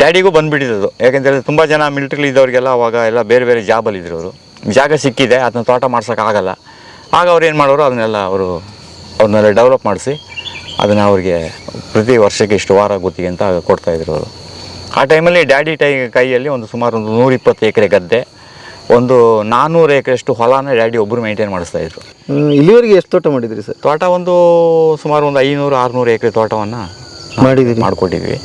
ಡ್ಯಾಡಿಗೂ ಬಂದ್ಬಿಟ್ಟಿದ್ದು ಯಾಕೆಂದರೆ ತುಂಬ ಜನ ಮಿಲಿಟ್ರಿಲಿ ಇದ್ದವ್ರಿಗೆಲ್ಲ ಅವಾಗ ಎಲ್ಲ ಬೇರೆ ಬೇರೆ ಜಾಬಲ್ಲಿದ್ದರು ಅವರು ಜಾಗ ಸಿಕ್ಕಿದೆ ಅದನ್ನ ತೋಟ ಮಾಡ್ಸೋಕ್ಕಾಗಲ್ಲ ಆಗ ಅವ್ರು ಏನು ಮಾಡೋರು ಅದನ್ನೆಲ್ಲ ಅವರು ಅವ್ರನ್ನೆಲ್ಲ ಡೆವಲಪ್ ಮಾಡಿಸಿ ಅದನ್ನು ಅವ್ರಿಗೆ ಪ್ರತಿ ವರ್ಷಕ್ಕೆ ಇಷ್ಟು ವಾರ ಗುತ್ತಿಗೆ ಅಂತ ಕೊಡ್ತಾಯಿದ್ರು ಅವರು ಆ ಟೈಮಲ್ಲಿ ಡ್ಯಾಡಿ ಟೈ ಕೈಯಲ್ಲಿ ಒಂದು ಸುಮಾರು ಒಂದು ನೂರಿಪ್ಪತ್ತು ಎಕರೆ ಗದ್ದೆ ಒಂದು ನಾನ್ನೂರು ಎಕರೆಷ್ಟು ಹೊಲನ ಡ್ಯಾಡಿ ಒಬ್ಬರು ಮೇಂಟೈನ್ ಮಾಡಿಸ್ತಾಯಿದ್ರು ಇದ್ರು. ಇಲ್ಲಿವರೆಗೆ ಎಷ್ಟು ತೋಟ ಮಾಡಿದ್ರಿ ಸರ್? ತೋಟ ಒಂದು ಸುಮಾರು ಒಂದು ಐನೂರು ಆರುನೂರು ಎಕರೆ ತೋಟವನ್ನು ಮಾಡಿದ್ವಿ ಮಾಡಿಕೊಟ್ಟಿದ್ವಿ.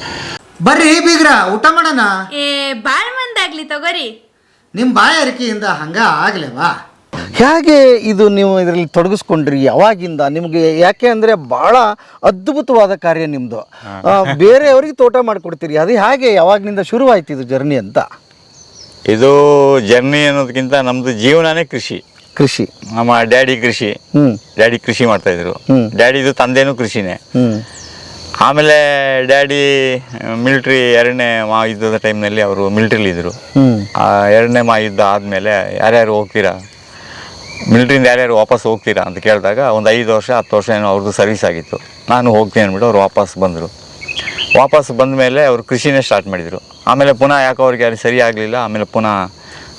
ಬರ್ರಿ ಬೀಗ್ರ ಊಟ ಮಾಡೋಣ. ಏ ಬಾಳ್ ಮಂದಾಗ್ಲಿ ತಗೋರಿ. ನಿಮ್ಮ ಬಾಯಾರಿಕೆಯಿಂದ ಹಂಗ ಆಗ್ಲೇವಾ? ಹೇಗೆ ಇದು ನೀವು ಇದರಲ್ಲಿ ತೊಡಗಿಸ್ಕೊಂಡ್ರಿ ಯಾವಾಗಿಂದ? ನಿಮಗೆ ಯಾಕೆ ಅಂದರೆ ಭಾಳ ಅದ್ಭುತವಾದ ಕಾರ್ಯ ನಿಮ್ಮದು ಬೇರೆಯವರಿಗೆ ತೋಟ ಮಾಡಿಕೊಡ್ತೀರಿ. ಅದು ಹೇಗೆ ಯಾವಾಗಿನಿಂದ ಶುರುವಾಯ್ತು ಇದು ಜರ್ನಿ ಅಂತ? ಇದು ಜರ್ನಿ ಅನ್ನೋದಕ್ಕಿಂತ ನಮ್ಮದು ಜೀವನನೇ ಕೃಷಿ. ಕೃಷಿ. ನಮ್ಮ ಡ್ಯಾಡಿ ಕೃಷಿ. ಡ್ಯಾಡಿ ಕೃಷಿ ಮಾಡ್ತಾ ಇದ್ರು. ಡ್ಯಾಡಿದು ತಂದೆನೂ ಕೃಷಿನೇ. ಆಮೇಲೆ ಡ್ಯಾಡಿ ಮಿಲಿಟ್ರಿ ಎರಡನೇ ಮಹಾಯುದ್ಧದ ಟೈಮ್ನಲ್ಲಿ ಅವರು ಮಿಲಿಟ್ರಿಲಿ ಇದ್ದರು. ಹ್ಞೂ ಆ ಎರಡನೇ ಮಹಾಯುದ್ಧ ಆದಮೇಲೆ ಯಾರ್ಯಾರು ಹೋಗ್ತೀರಾ? ಮಿಲಿಟ್ರಿಯಿಂದ ಯಾರ್ಯಾರು ವಾಪಸ್ ಹೋಗ್ತೀರಾ ಅಂತ ಕೇಳಿದಾಗ ಒಂದು ಐದು ವರ್ಷ ಹತ್ತು ವರ್ಷ ಏನೋ ಅವ್ರದ್ದು ಸರ್ವಿಸ್ ಆಗಿತ್ತು. ನಾನು ಹೋಗ್ತೀನಿ ಅಂದ್ಬಿಟ್ಟು ಅವ್ರು ವಾಪಸ್ ಬಂದರು. ವಾಪಸ್ ಬಂದ ಮೇಲೆ ಅವರು ಕೃಷಿನೇ ಸ್ಟಾರ್ಟ್ ಮಾಡಿದರು. ಆಮೇಲೆ ಪುನಃ ಯಾಕೋ ಅವ್ರಿಗೆ ಯಾರು ಸರಿ ಆಗಲಿಲ್ಲ ಆಮೇಲೆ ಪುನಃ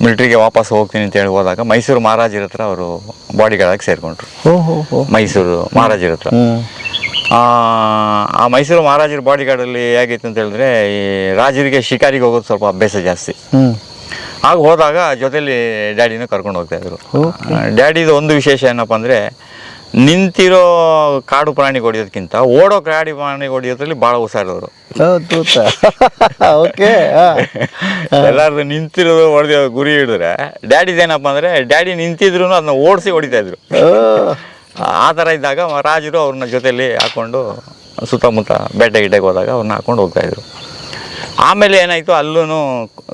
ಮಿಲಿಟ್ರಿಗೆ ವಾಪಸ್ ಹೋಗ್ತೀನಿ ಅಂತ ಹೇಳಿ ಹೋದಾಗ ಮೈಸೂರು ಮಹಾರಾಜರ ಹತ್ರ ಅವರು ಬಾಡಿಗಾರ್ಡಾಗಿ ಸೇರಿಕೊಂಡ್ರು. ಮೈಸೂರು ಮಹಾರಾಜರ ಹತ್ರ. ಆ ಆ ಮೈಸೂರು ಮಹಾರಾಜರ ಬಾಡಿಗಾರ್ಡಲ್ಲಿ ಹೇಗಿತ್ತು ಅಂತ ಹೇಳಿದ್ರೆ ಈ ರಾಜರಿಗೆ ಶಿಕಾರಿಗೆ ಹೋಗೋದು ಸ್ವಲ್ಪ ಅಭ್ಯಾಸ ಜಾಸ್ತಿ. ಆಗ ಹೋದಾಗ ಜೊತೆಲಿ ಡ್ಯಾಡಿನ ಕರ್ಕೊಂಡು ಹೋಗ್ತಾ ಇದ್ರು. ಡ್ಯಾಡಿದು ಒಂದು ವಿಶೇಷ ಏನಪ್ಪ ಅಂದ್ರೆ ನಿಂತಿರೋ ಕಾಡು ಪ್ರಾಣಿ ಹೊಡಿಯೋದಕ್ಕಿಂತ ಓಡೋ ಕಾಡು ಪ್ರಾಣಿ ಹೊಡಿಯೋದ್ರಲ್ಲಿ ಭಾಳ ಹುಷಾರವರು ಎಲ್ಲಾರು ಎಲ್ಲಾರ್ದು ನಿಂತಿರೋದು ಹೊಡೆದ ಗುರಿ ಹಿಡಿದ್ರೆ ಡ್ಯಾಡಿದೇನಪ್ಪ ಅಂದ್ರೆ ಡ್ಯಾಡಿ ನಿಂತಿದ್ರು ಅದನ್ನ ಓಡಿಸಿ ಹೊಡಿತಾ ಇದ್ರು. ಆ ಥರ ಇದ್ದಾಗ ರಾಜರು ಅವ್ರನ್ನ ಜೊತೆಯಲ್ಲಿ ಹಾಕ್ಕೊಂಡು ಸುತ್ತಮುತ್ತ ಬೆಟ್ಟ ಗಿಡ್ಡೆಗೆ ಹೋದಾಗ ಅವ್ರನ್ನ ಹಾಕ್ಕೊಂಡು ಹೋಗ್ತಾಯಿದ್ರು ಆಮೇಲೆ ಏನಾಯಿತು ಅಲ್ಲೂ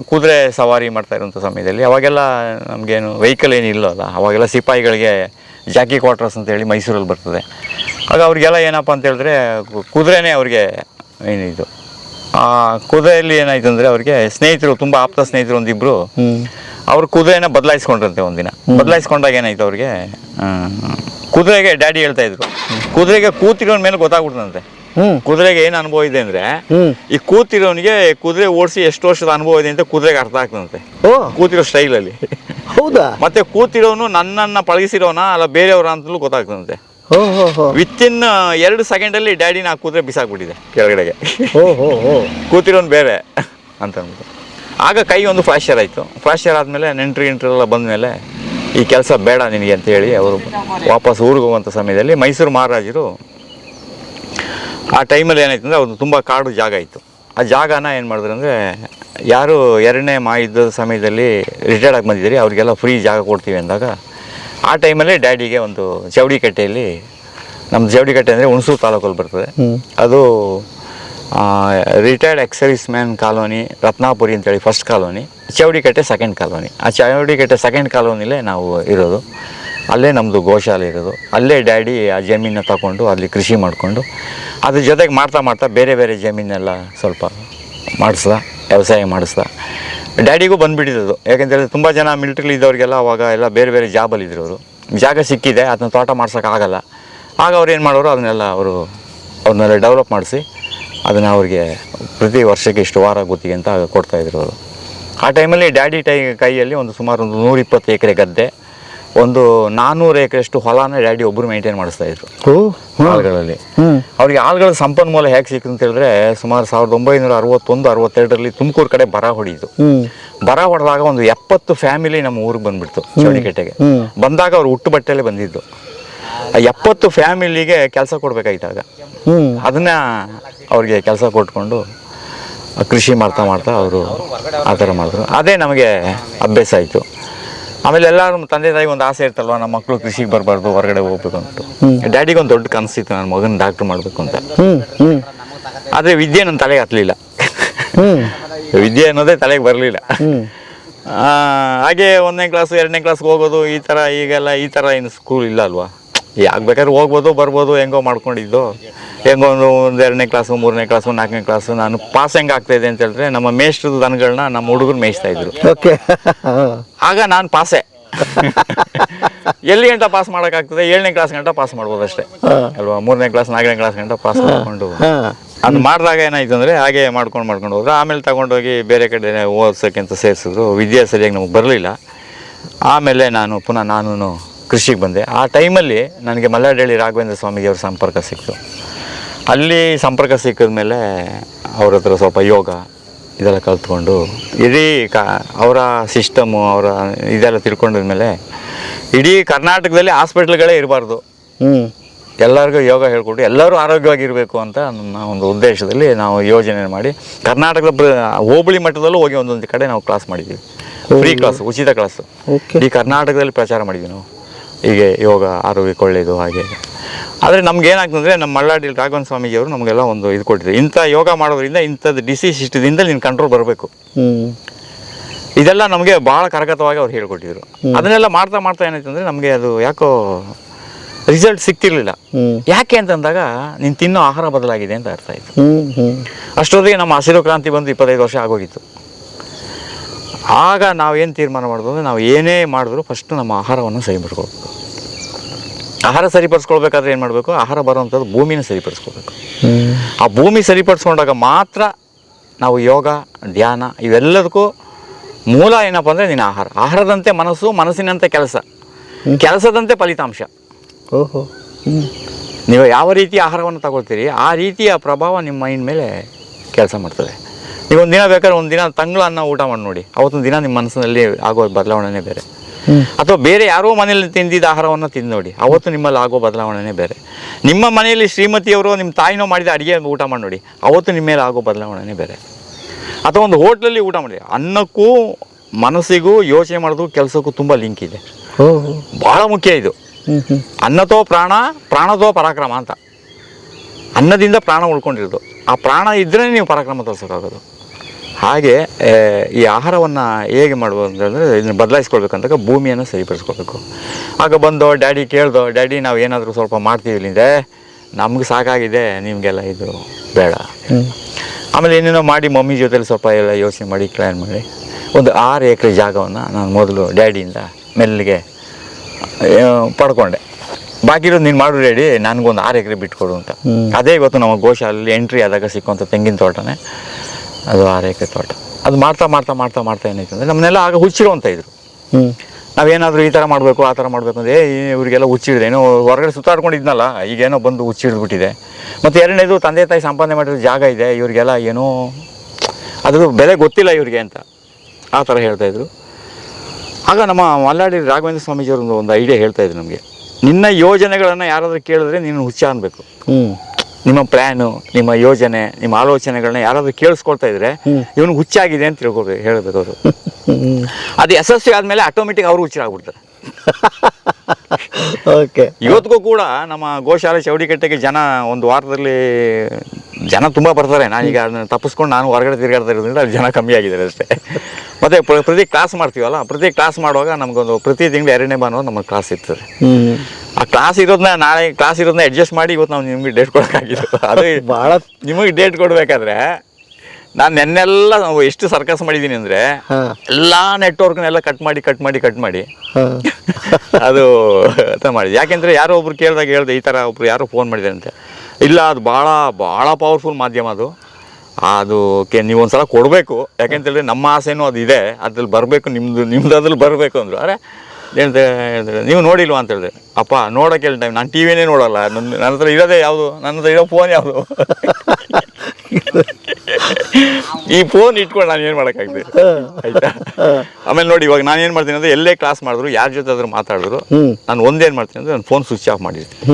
ಕುದುರೆ ಸವಾರಿ ಮಾಡ್ತಾ ಇರುವಂಥ ಸಮಯದಲ್ಲಿ ಅವಾಗೆಲ್ಲ ನಮಗೇನು ವೆಹಿಕಲ್ ಏನು ಇಲ್ಲಲ್ಲ ಅವಾಗೆಲ್ಲ ಸಿಪಾಯಿಗಳಿಗೆ ಜಾಕಿ ಕ್ವಾರ್ಟರ್ಸ್ ಅಂತೇಳಿ ಮೈಸೂರಲ್ಲಿ ಬರ್ತದೆ. ಆಗ ಅವ್ರಿಗೆಲ್ಲ ಏನಪ್ಪ ಅಂತ ಹೇಳಿದ್ರೆ ಕುದುರೆನೇ ಅವ್ರಿಗೆ ಏನಿದು ಆ ಕುದುರೆಯಲ್ಲಿ ಏನಾಯ್ತು ಅಂದರೆ ಅವ್ರಿಗೆ ಸ್ನೇಹಿತರು ತುಂಬ ಆಪ್ತ ಸ್ನೇಹಿತರು ಒಂದಿಬ್ಬರು ಅವ್ರ ಕುದುರೆನ ಬದಲಾಯಿಸ್ಕೊಂಡ್ರಂತೆ ಒಂದಿನ. ಬದಲಾಯಿಸ್ಕೊಂಡಾಗ ಏನಾಯ್ತು ಅವ್ರಿಗೆ ಕುದುರೆಗೆ ಡ್ಯಾಡಿ ಹೇಳ್ತಾ ಇದ್ರು. ಕುದುರೆಗೆ ಕೂತಿರೋನ್ ಮೇಲೆ ಗೊತ್ತಾಗ್ಬಿಡ್ತಂತೆ ಹ್ಮ್. ಕುದುರೆಗೆ ಏನು ಅನುಭವ ಇದೆ ಅಂದ್ರೆ ಈ ಕೂತಿರೋನಿಗೆ ಕುದುರೆ ಓಡಿಸಿ ಎಷ್ಟು ವರ್ಷದ ಅನುಭವ ಇದೆ ಅಂತ ಕುದುರೆಗೆ ಅರ್ಥ ಆಗ್ತಂತೆ ಕೂತಿರೋ ಸ್ಟೈಲ್ ಅಲ್ಲಿ ಹೌದಾ? ಮತ್ತೆ ಕೂತಿರೋನು ನನ್ನನ್ನ ಪಳಗಿಸಿರೋನ ಅಲ್ಲ ಬೇರೆಯವ್ರ ಅಂತಲೂ ಗೊತ್ತಾಗ್ತಂತೆ ವಿತ್ ಇನ್ ಎರಡು ಸೆಕೆಂಡಲ್ಲಿ ಡ್ಯಾಡಿ ನಾ ಕುದುರೆ ಬಿಸಾಕ್ಬಿಟ್ಟಿದೆ ಕೆಳಗಡೆಗೆ. ಕೂತಿರೋನು ಬೇರೆ ಅಂತ ಅಂದ್ಬಿಟ್ಟು. ಆಗ ಕೈ ಒಂದು ಫ್ಲಾಶರ್ ಆಯ್ತು. ಫ್ಲಾಶರ್ ಆದ್ಮೇಲೆ ನೆಂಟ್ರಿ ಇಂಟ್ರೆಲ್ಲ ಬಂದಮೇಲೆ ಈ ಕೆಲಸ ಬೇಡ ನಿನಗೆ ಅಂತ ಹೇಳಿ ಅವರು ವಾಪಸ್ ಊರಿಗೆ ಹೋಗುವಂಥ ಸಮಯದಲ್ಲಿ ಮೈಸೂರು ಮಹಾರಾಜರು ಆ ಟೈಮಲ್ಲಿ ಏನಾಯ್ತು ಅಂದರೆ ಅವ್ರದ್ದು ತುಂಬ ಕಾಡು ಜಾಗ ಇತ್ತು ಆ ಜಾಗನ ಏನು ಮಾಡಿದ್ರು ಅಂದರೆ ಯಾರು ಎರಡನೇ ಮಹಾಯುದ್ಧದ ಸಮಯದಲ್ಲಿ ರಿಟೈರ್ಡ್ ಆಗಿ ಬಂದಿದ್ದೀರಿ ಅವರಿಗೆಲ್ಲ ಫ್ರೀ ಜಾಗ ಕೊಡ್ತೀವಿ ಅಂದಾಗ ಆ ಟೈಮಲ್ಲಿ ಡ್ಯಾಡಿಗೆ ಒಂದು ಜವಡಿಕಟ್ಟೆಯಲ್ಲಿ ನಮ್ಮ ಜವಡಿಕಟ್ಟೆ ಅಂದರೆ ಹುಣಸೂರು ತಾಲೂಕಲ್ಲಿ ಬರ್ತದೆ. ಅದು retired excise man colony, Ratnapuri ಅಂತೇಳಿ first colony, Chowdikatte second colony. ಆ ಚೌಡಿಕಟ್ಟೆ ಸೆಕೆಂಡ್ ಕಾಲೋನಿಲೇ ನಾವು ಇರೋದು. ಅಲ್ಲೇ ನಮ್ಮದು ಗೋಶಾಲೆ ಇರೋದು. ಅಲ್ಲೇ ಡ್ಯಾಡಿ ಆ ಜಮೀನನ್ನ ತಗೊಂಡು ಅಲ್ಲಿ ಕೃಷಿ ಮಾಡಿಕೊಂಡು, ಅದ್ರ ಜೊತೆಗೆ ಮಾಡ್ತಾ ಮಾಡ್ತಾ ಬೇರೆ ಬೇರೆ ಜಮೀನೆಲ್ಲ ಸ್ವಲ್ಪ ಮಾಡಿಸ್ದ, ವ್ಯವಸಾಯ ಮಾಡಿಸ್ದ. ಡ್ಯಾಡಿಗೂ ಬಂದುಬಿಟ್ಟಿದ್ದು ಯಾಕೆಂತೇಳಿದ್ರೆ ತುಂಬ ಜನ ಮಿಲ್ಟ್ರಿಲಿ ಇದ್ದವ್ರಿಗೆಲ್ಲ ಅವಾಗ ಎಲ್ಲ ಬೇರೆ ಬೇರೆ ಜಾಬಲ್ಲಿ ಇದ್ರು ಅವರು ಜಾಗ ಸಿಕ್ಕಿದೆ, ಅದನ್ನ ತೋಟ ಮಾಡ್ಸೋಕ್ಕಾಗಲ್ಲ. ಆಗ ಅವ್ರು ಏನು ಮಾಡೋರು, ಅದನ್ನೆಲ್ಲ ಅವರು, ಅವ್ರನ್ನೆಲ್ಲ ಡೆವಲಪ್ ಮಾಡಿಸಿ ಅದನ್ನು ಅವ್ರಿಗೆ ಪ್ರತಿ ವರ್ಷಕ್ಕೆ ಇಷ್ಟು ವಾರ ಗುತ್ತಿಗೆ ಅಂತ ಕೊಡ್ತಾಯಿದ್ರು ಅವರು. ಆ ಟೈಮಲ್ಲಿ ಡ್ಯಾಡಿ ಟೈ ಕೈಯಲ್ಲಿ ಒಂದು ಸುಮಾರು ಒಂದು ನೂರಿಪ್ಪತ್ತು ಎಕರೆ ಗದ್ದೆ ಒಂದು ನಾನ್ನೂರು ಎಕರೆಷ್ಟು ಹೊಲನ ಡ್ಯಾಡಿ ಒಬ್ಬರು ಮೇಂಟೈನ್ ಮಾಡಿಸ್ತಾಯಿದ್ರು ಇದ್ರು ಆಳುಗಳಲ್ಲಿ. ಹ್ಞೂ ಅವ್ರಿಗೆ ಆಳುಗಳ ಸಂಪನ್ಮೂಲ ಹೇಗೆ ಸಿಕ್ತು ಅಂತ ಹೇಳಿದ್ರೆ ಸುಮಾರು ಸಾವಿರದ ಒಂಬೈನೂರ ಅರವತ್ತೊಂದು ಅರವತ್ತೆರಡರಲ್ಲಿ ತುಮಕೂರು ಕಡೆ ಬರ ಹೊಡಿಯಿತು ಬರ ಹೊಡೆದಾಗ ಒಂದು ಎಪ್ಪತ್ತು ಫ್ಯಾಮಿಲಿ ನಮ್ಮ ಊರಿಗೆ ಬಂದ್ಬಿಡ್ತು ಚೌಡಿಕಟ್ಟೆಗೆ. ಬಂದಾಗ ಅವ್ರು ಹುಟ್ಟು ಬಟ್ಟೆಲೆ ಬಂದಿದ್ದು. ಎಪ್ಪತ್ತು ಫ್ಯಾಮಿಲಿಗೆ ಕೆಲಸ ಕೊಡಬೇಕಾಗಿತ್ತಾಗ ಹ್ಞೂ ಅದನ್ನ ಅವ್ರಿಗೆ ಕೆಲಸ ಕೊಟ್ಕೊಂಡು ಕೃಷಿ ಮಾಡ್ತಾ ಮಾಡ್ತಾ ಅವರು ಆ ಥರ ಮಾಡಿದ್ರು. ಅದೇ ನಮಗೆ ಅಭ್ಯಾಸ ಆಯಿತು. ಆಮೇಲೆ ಎಲ್ಲರೂ ತಂದೆ ತಾಯಿಗೆ ಒಂದು ಆಸೆ ಇರ್ತಲ್ವ ನಮ್ಮ ಮಕ್ಕಳು ಕೃಷಿಗೆ ಬರಬಾರ್ದು ಹೊರಗಡೆ ಹೋಗ್ಬೇಕು ಅಂತ ಡ್ಯಾಡಿಗೆ ಒಂದು ದೊಡ್ಡ ಕನಸಿತ್ತು ನನ್ನ ಮಗನ ಡಾಕ್ಟ್ರ್ ಮಾಡಬೇಕು ಅಂತ. ಹ್ಞೂ ಹ್ಞೂ ಆದರೆ ವಿದ್ಯೆ ನನ್ನ ತಲೆಗೆ ಹತ್ತಲಿಲ್ಲ ವಿದ್ಯೆ ಅನ್ನೋದೇ ತಲೆಗೆ ಬರಲಿಲ್ಲ. ಹಾಗೆ ಒಂದನೇ ಕ್ಲಾಸು ಎರಡನೇ ಕ್ಲಾಸ್ಗೆ ಹೋಗೋದು ಈ ಥರ ಈಗೆಲ್ಲ ಈ ಥರ ಏನು ಸ್ಕೂಲ್ ಇಲ್ಲ ಅಲ್ವಾ? ಯಾಕೆ ಬೇಕಾದ್ರೆ ಹೋಗ್ಬೋದು ಬರ್ಬೋದು ಹೆಂಗೋ ಮಾಡ್ಕೊಂಡಿದ್ದು. ಹೆಂಗೋ ಒಂದು ಒಂದು ಎರಡನೇ ಕ್ಲಾಸು ಮೂರನೇ ಕ್ಲಾಸು ನಾಲ್ಕನೇ ಕ್ಲಾಸು ನಾನು ಪಾಸ್ ಹೆಂಗೆ ಆಗ್ತಾಯಿದೆ ಅಂತ ಹೇಳಿದ್ರೆ ನಮ್ಮ ಮೇಷ್ಟ್ರದ ದನಗಳನ್ನ ನಮ್ಮ ಹುಡುಗರು ಮೇಯಿಸ್ತಾ ಇದ್ರು. ಓಕೆ ಆಗ ನಾನು ಪಾಸೆ ಎಲ್ಲಿ ಗಂಟ ಪಾಸ್ ಮಾಡೋಕ್ಕಾಗ್ತದೆ? ಏಳನೇ ಕ್ಲಾಸ್ ಗಂಟ ಪಾಸ್ ಮಾಡ್ಬೋದು ಅಷ್ಟೇ. ಅಲ್ವಾ? ಮೂರನೇ ಕ್ಲಾಸ್ ನಾಲ್ಕನೇ ಕ್ಲಾಸ್ ಗಂಟ ಪಾಸ್ ಮಾಡ್ಕೊಂಡು ಅದು ಮಾಡಿದಾಗ ಏನಾಯ್ತು ಅಂದರೆ ಹಾಗೆ ಮಾಡ್ಕೊಂಡು ಮಾಡ್ಕೊಂಡು ಹೋದ್ರೆ. ಆಮೇಲೆ ತಗೊಂಡೋಗಿ ಬೇರೆ ಕಡೆ ಓದ್ಸೋಕ್ಕೆ ಅಂತ ಸೇರಿಸಿದ್ರು. ವಿದ್ಯೆ ಸರಿಯಾಗಿ ನಮಗೆ ಬರಲಿಲ್ಲ. ಆಮೇಲೆ ನಾನು ಪುನಃ ನಾನು ಕೃಷಿಗೆ ಬಂದೆ. ಆ ಟೈಮಲ್ಲಿ ನನಗೆ ಮಲ್ಲಾಡಳ್ಳಿ ರಾಘವೇಂದ್ರ ಸ್ವಾಮಿಜಿಯವ್ರ ಸಂಪರ್ಕ ಸಿಕ್ತು. ಅಲ್ಲಿ ಸಂಪರ್ಕ ಸಿಕ್ಕಿದ ಮೇಲೆ ಅವ್ರ ಹತ್ರ ಸ್ವಲ್ಪ ಯೋಗ ಇದೆಲ್ಲ ಕಲ್ತ್ಕೊಂಡು ಇಡೀ ಕ ಅವರ ಸಿಸ್ಟಮು ಅವರ ಇದೆಲ್ಲ ತಿಳ್ಕೊಂಡಿದ್ಮೇಲೆ ಇಡೀ ಕರ್ನಾಟಕದಲ್ಲಿ ಹಾಸ್ಪಿಟ್ಲ್ಗಳೇ ಇರಬಾರ್ದು. ಹ್ಞೂ ಎಲ್ಲರಿಗೂ ಯೋಗ ಹೇಳ್ಕೊಟ್ಟು ಎಲ್ಲರೂ ಆರೋಗ್ಯವಾಗಿರಬೇಕು ಅಂತ ನನ್ನ ಒಂದು ಉದ್ದೇಶದಲ್ಲಿ ನಾವು ಯೋಜನೆ ಮಾಡಿ ಕರ್ನಾಟಕದ ಹೋಬಳಿ ಮಟ್ಟದಲ್ಲೂ ಹೋಗಿ ಒಂದೊಂದು ಕಡೆ ನಾವು ಕ್ಲಾಸ್ ಮಾಡಿದ್ದೀವಿ. ಫ್ರೀ ಕ್ಲಾಸ್ ಉಚಿತ ಕ್ಲಾಸ್ ಈ ಕರ್ನಾಟಕದಲ್ಲಿ ಪ್ರಚಾರ ಮಾಡಿದ್ವಿ ನಾವು. ಹೀಗೆ ಯೋಗ ಆರೋಗ್ಯಕ್ಕೆ ಒಳ್ಳೆಯದು ಹಾಗೆ. ಆದರೆ ನಮ್ಗೆ ಏನಾಗ್ತಂದ್ರೆ ನಮ್ಮ ಮಳ್ಳಾಡಿ ರಾಘವನ್ ಸ್ವಾಮೀಜಿಯವರು ನಮಗೆಲ್ಲ ಒಂದು ಇದು ಕೊಟ್ಟಿದ್ರು. ಇಂಥ ಯೋಗ ಮಾಡೋದ್ರಿಂದ ಇಂಥದ್ದು ಡಿಸೀಸ್ ಇಷ್ಟದಿಂದ ನಿನ್ನ ಕಂಟ್ರೋಲ್ ಬರಬೇಕು. ಇದೆಲ್ಲ ನಮಗೆ ಭಾಳ ಕರಗತವಾಗಿ ಅವ್ರು ಹೇಳ್ಕೊಟ್ಟಿದ್ರು. ಅದನ್ನೆಲ್ಲ ಮಾಡ್ತಾ ಮಾಡ್ತಾ ಏನಾಯ್ತು ಅಂದರೆ ನಮಗೆ ಅದು ಯಾಕೋ ರಿಸಲ್ಟ್ ಸಿಗ್ತಿರ್ಲಿಲ್ಲ ಹ್ಮ್. ಯಾಕೆ ಅಂತಂದಾಗ ನೀನು ತಿನ್ನೋ ಆಹಾರ ಬದಲಾಗಿದೆ ಅಂತ ಅರ್ಥ ಆಯಿತು. ಅಷ್ಟೊತ್ತಿಗೆ ನಮ್ಮ ಹಸಿರು ಕ್ರಾಂತಿ ಬಂದು ಇಪ್ಪತ್ತೈದು ವರ್ಷ ಆಗೋಗಿತ್ತು. ಆಗ ನಾವೇನು ತೀರ್ಮಾನ ಮಾಡೋದು ಅಂದರೆ ನಾವು ಏನೇ ಮಾಡಿದ್ರು ಫಸ್ಟ್ ನಮ್ಮ ಆಹಾರವನ್ನು ಸರಿ ಮಾಡ್ಕೊಳ್ಬೇಕು ಆಹಾರ ಸರಿಪಡಿಸ್ಕೊಳ್ಬೇಕಾದ್ರೆ ಏನು ಮಾಡಬೇಕು? ಆಹಾರ ಬರುವಂಥದ್ದು ಭೂಮಿನ ಸರಿಪಡಿಸ್ಕೊಳ್ಬೇಕು. ಆ ಭೂಮಿ ಸರಿಪಡಿಸ್ಕೊಂಡಾಗ ಮಾತ್ರ ನಾವು ಯೋಗ ಧ್ಯಾನ ಇವೆಲ್ಲದಕ್ಕೂ ಮೂಲ ಏನಪ್ಪ ಅಂದರೆ ನಿನ್ನ ಆಹಾರ. ಆಹಾರದಂತೆ ಮನಸ್ಸು ಮನಸ್ಸಿನಂತೆ ಕೆಲಸ. ಕೆಲಸದಂತೆ ಫಲಿತಾಂಶ. ಓಹೋ. ನೀವು ಯಾವ ರೀತಿ ಆಹಾರವನ್ನು ತಗೊಳ್ತೀರಿ ಆ ರೀತಿಯ ಪ್ರಭಾವ ನಿಮ್ಮ ಮೈಂಡ್ ಮೇಲೆ ಕೆಲಸ ಮಾಡ್ತದೆ. ನೀವು ಒಂದಿನ ದಿನ ಬೇಕಾದ್ರೆ ಒಂದು ದಿನ ತಂಗಳು ಅನ್ನ ಊಟ ಮಾಡಿ ನೋಡಿ. ಅವತ್ತೊಂದು ದಿನ ನಿಮ್ಮ ಮನಸ್ಸಿನಲ್ಲಿ ಆಗೋ ಬದಲಾವಣೆನೇ ಬೇರೆ. ಅಥವಾ ಬೇರೆ ಯಾರೋ ಮನೆಯಲ್ಲಿ ತಿಂದಿದ್ದ ಆಹಾರವನ್ನು ತಿಂದು ನೋಡಿ. ಅವತ್ತು ನಿಮ್ಮಲ್ಲಿ ಆಗೋ ಬದಲಾವಣೆನೇ ಬೇರೆ. ನಿಮ್ಮ ಮನೆಯಲ್ಲಿ ಶ್ರೀಮತಿಯವರು ನಿಮ್ಮ ತಾಯಿನೋ ಮಾಡಿದ ಅಡುಗೆ ಊಟ ಮಾಡಿ ನೋಡಿ. ಅವತ್ತು ನಿಮ್ಮ ಮೇಲೆ ಆಗೋ ಬದಲಾವಣೆನೇ ಬೇರೆ. ಅಥವಾ ಒಂದು ಹೋಟ್ಲಲ್ಲಿ ಊಟ ಮಾಡಿ. ಅನ್ನಕ್ಕೂ ಮನಸ್ಸಿಗೂ ಯೋಚನೆ ಮಾಡೋದು ಕೆಲಸಕ್ಕೂ ತುಂಬ ಲಿಂಕ್ ಇದೆ. ಬಹಳ ಭಾಳ ಮುಖ್ಯ ಇದು. ಅನ್ನತೋ ಪ್ರಾಣ ಪ್ರಾಣತೋ ಪರಾಕ್ರಮ ಅಂತ. ಅನ್ನದಿಂದ ಪ್ರಾಣ ಉಳ್ಕೊಂಡಿರೋದು. ಆ ಪ್ರಾಣ ಇದ್ದರೆ ನೀವು ಪರಾಕ್ರಮ ತೋರಿಸೋಕ್ಕಾಗೋದು. ಹಾಗೆ ಈ ಆಹಾರವನ್ನು ಹೇಗೆ ಮಾಡ್ಬೋದು ಅಂತಂದರೆ ಇದನ್ನು ಬದಲಾಯಿಸ್ಕೊಳ್ಬೇಕಂದಾಗ ಭೂಮಿಯನ್ನು ಸರಿಪಡಿಸ್ಕೊಳ್ಬೇಕು. ಆಗ ಬಂದು ಡ್ಯಾಡಿ ಕೇಳ್ದೋ ಡ್ಯಾಡಿ ನಾವು ಏನಾದರೂ ಸ್ವಲ್ಪ ಮಾಡ್ತೀವಿ ಇಲ್ಲಿಂದ ನಮ್ಗೆ ಸಾಕಾಗಿದೆ ನಿಮಗೆಲ್ಲ ಇದು ಬೇಡ. ಆಮೇಲೆ ಏನೇನೋ ಮಾಡಿ ಮಮ್ಮಿ ಜೊತೆಲಿ ಸ್ವಲ್ಪ ಎಲ್ಲ ಯೋಚನೆ ಮಾಡಿ ಪ್ಲ್ಯಾನ್ ಮಾಡಿ. ಒಂದು ಆರು ಎಕರೆ ಜಾಗವನ್ನು ನಾನು ಮೊದಲು ಡ್ಯಾಡಿಯಿಂದ ಮೆಲ್ಲಿಗೆ ಪಡ್ಕೊಂಡೆ. ಬಾಕಿ ಇರೋದು ನೀನು ಮಾಡು ರೆಡಿ ನನಗೊಂದು ಆರು ಎಕರೆ ಬಿಟ್ಕೊಡು ಅಂತ. ಅದೇ ಇವತ್ತು ನಮ್ಮ ಗೋಶಾಲೆಯಲ್ಲಿ ಎಂಟ್ರಿ ಆದಾಗ ಸಿಕ್ಕುವಂಥ ತೆಂಗಿನ ತೋಟನೇ. ಅದು ಆರು ಎಕರೆ ತೋಟ. ಅದು ಮಾಡ್ತಾ ಮಾಡ್ತಾ ಮಾಡ್ತಾ ಮಾಡ್ತಾ ಏನಾಯ್ತು ಅಂದರೆ ನಮ್ಮನ್ನೆಲ್ಲ ಆಗ ಹುಚ್ಚಿರು ಅಂತ ಇದ್ರು. ಹ್ಞೂ ನಾವೇನಾದರೂ ಈ ಥರ ಮಾಡಬೇಕು ಆ ಥರ ಮಾಡಬೇಕು ಅಂದರೆ ಇವರಿಗೆಲ್ಲ ಹುಚ್ಚಿಡಿದೆ. ಏನೋ ಹೊರಗಡೆ ಸುತ್ತಾಡ್ಕೊಂಡಿದ್ನಲ್ಲ ಈಗೇನೋ ಬಂದು ಹುಚ್ಚಿಡ್ಬಿಟ್ಟಿದೆ ಮತ್ತು ಎರಡನೇದು ತಂದೆ ತಾಯಿ ಸಂಪಾದನೆ ಮಾಡಿರೋ ಜಾಗ ಇದೆ ಇವರಿಗೆಲ್ಲ ಏನೋ ಅದ್ರ ಬೆಲೆ ಗೊತ್ತಿಲ್ಲ ಇವರಿಗೆ ಅಂತ ಆ ಥರ ಹೇಳ್ತಾಯಿದ್ರು ಆಗ ನಮ್ಮ ಮಲ್ಲಾಡಿ ರಾಘವೇಂದ್ರ ಸ್ವಾಮೀಜಿಯವರು ಒಂದು ಐಡಿಯಾ ಹೇಳ್ತಾಯಿದ್ರು ನಮಗೆ. ನಿನ್ನ ಯೋಜನೆಗಳನ್ನು ಯಾರಾದರೂ ಕೇಳಿದ್ರೆ ನೀನು ಹುಚ್ಚ ಅನ್ಬೇಕು. ನಿಮ್ಮ ಪ್ಲ್ಯಾನು ನಿಮ್ಮ ಯೋಜನೆ ನಿಮ್ಮ ಆಲೋಚನೆಗಳನ್ನ ಯಾರಾದ್ರೂ ಕೇಳಿಸ್ಕೊಳ್ತಾ ಇದ್ರೆ ಇವನು ಹುಚ್ಚಾಗಿದೆ ಅಂತ ತಿಳ್ಕೊಬೇಕು ಹೇಳಬೇಕು ಅವರು. ಅದು ಯಶಸ್ವಿ ಆದಮೇಲೆ ಆಟೋಮೆಟಿಕ್ ಅವ್ರು ಹುಚ್ಚಾಗ್ಬಿಡ್ತಾರೆ ಓಕೆ ಇವತ್ತಿಗೂ ಕೂಡ ನಮ್ಮ ಗೋಶಾಲೆ ಚೌಡಿಕಟ್ಟೆಗೆ ಜನ ಒಂದು ವಾರದಲ್ಲಿ ಜನ ತುಂಬ ಬರ್ತಾರೆ. ನಾನೀಗ ಅದನ್ನ ತಪ್ಪಿಸ್ಕೊಂಡು ನಾನು ಹೊರಗಡೆ ತಿರುಗಾಡ್ತಾ ಇರೋದ್ರಿಂದ ಜನ ಕಮ್ಮಿ ಆಗಿದ್ದಾರೆ ಅಷ್ಟೇ. ಮತ್ತು ಪ್ರ- ಪ್ರತಿ ಕ್ಲಾಸ್ ಮಾಡ್ತೀವಲ್ಲ? ಪ್ರತಿ ಕ್ಲಾಸ್ ಮಾಡುವಾಗ ನಮಗೊಂದು ಪ್ರತಿ ತಿಂಗಳು ಎರಡನೇ ಭಾನುವಾರ ನಮಗೆ ಕ್ಲಾಸ್ ಇರ್ತದೆ. ಆ ಕ್ಲಾಸ್ ಇರೋದನ್ನ ನಾಳೆ ಕ್ಲಾಸ್ ಇರೋದನ್ನ ಅಡ್ಜಸ್ಟ್ ಮಾಡಿ ಇವತ್ತು ನಾವು ನಿಮಗೆ ಡೇಟ್ ಕೊಡೋಕ್ಕಾಗಿಲ್ಲ. ಅದು ಭಾಳ ನಿಮಗೆ ಡೇಟ್ ಕೊಡಬೇಕಾದ್ರೆ ನಾನು ನೆನ್ನೆಲ್ಲ ಎಷ್ಟು ಸರ್ಕಸ್ ಮಾಡಿದ್ದೀನಿ ಅಂದ್ರೆ ಎಲ್ಲಾ ನೆಟ್ವರ್ಕ್ನೆಲ್ಲ ಕಟ್ ಮಾಡಿ ಕಟ್ ಮಾಡಿ ಕಟ್ ಮಾಡಿ. ಅದು ಅಂತ ಮಾಡಿದೆ ಯಾಕೆಂದರೆ ಯಾರೋ ಒಬ್ರು ಕೇಳಿದಾಗ ಹೇಳ್ದೆ ಈ ಥರ ಒಬ್ರು ಯಾರೋ ಫೋನ್ ಮಾಡಿದೆ ಅಂತ. ಇಲ್ಲ ಅದು ಭಾಳ ಭಾಳ ಪವರ್ಫುಲ್ ಮಾಧ್ಯಮ ಅದು. ಅದು ಕೆ ನೀವು ಒಂದ್ಸಲ ಕೊಡಬೇಕು. ಯಾಕೆಂತೇಳಿದ್ರೆ ನಮ್ಮ ಆಸೆನೂ ಅದು ಇದೆ. ಅದ್ರಲ್ಲಿ ಬರಬೇಕು ನಿಮ್ಮದು ನಿಮ್ದು ಅದ್ರಲ್ಲಿ ಬರಬೇಕು ಅಂದರು. ಅರೆ ಹೇಳ್ದೆ ಹೇಳಿದ್ರೆ ನೀವು ನೋಡಿಲ್ವಾ ಅಂತ ಹೇಳಿದೆ. ಅಪ್ಪ ನೋಡೋಕೆ ಹೇಳಿ ಟೈಮ್ ನಾನು ಟಿ ವಿನೇ ನೋಡಲ್ಲ. ನನ್ನ ನನ್ನ ಹತ್ರ ಇರೋದೇ ಯಾವುದು? ನನ್ನ ಹತ್ರ ಇರೋ ಫೋನ್ ಯಾವುದು? ಈ ಫೋನ್ ಇಟ್ಕೊಂಡು ನಾನು ಏನು ಮಾಡೋಕ್ಕಾಗ್ತದೆ ಆಯ್ತಾ? ಆಮೇಲೆ ನೋಡಿ ಇವಾಗ ನಾನು ಏನು ಮಾಡ್ತೀನಿ ಅಂದ್ರೆ ಎಲ್ಲೇ ಕ್ಲಾಸ್ ಮಾಡಿದ್ರು ಯಾರ ಜೊತೆ ಆದ್ರೂ ಮಾತಾಡಿದ್ರು ನಾನು ಒಂದೇನ್ ಮಾಡ್ತೀನಿ ಅಂದ್ರೆ ನಾನು ಫೋನ್ ಸ್ವಿಚ್ ಆಫ್ ಮಾಡಿರ್ತೀನಿ.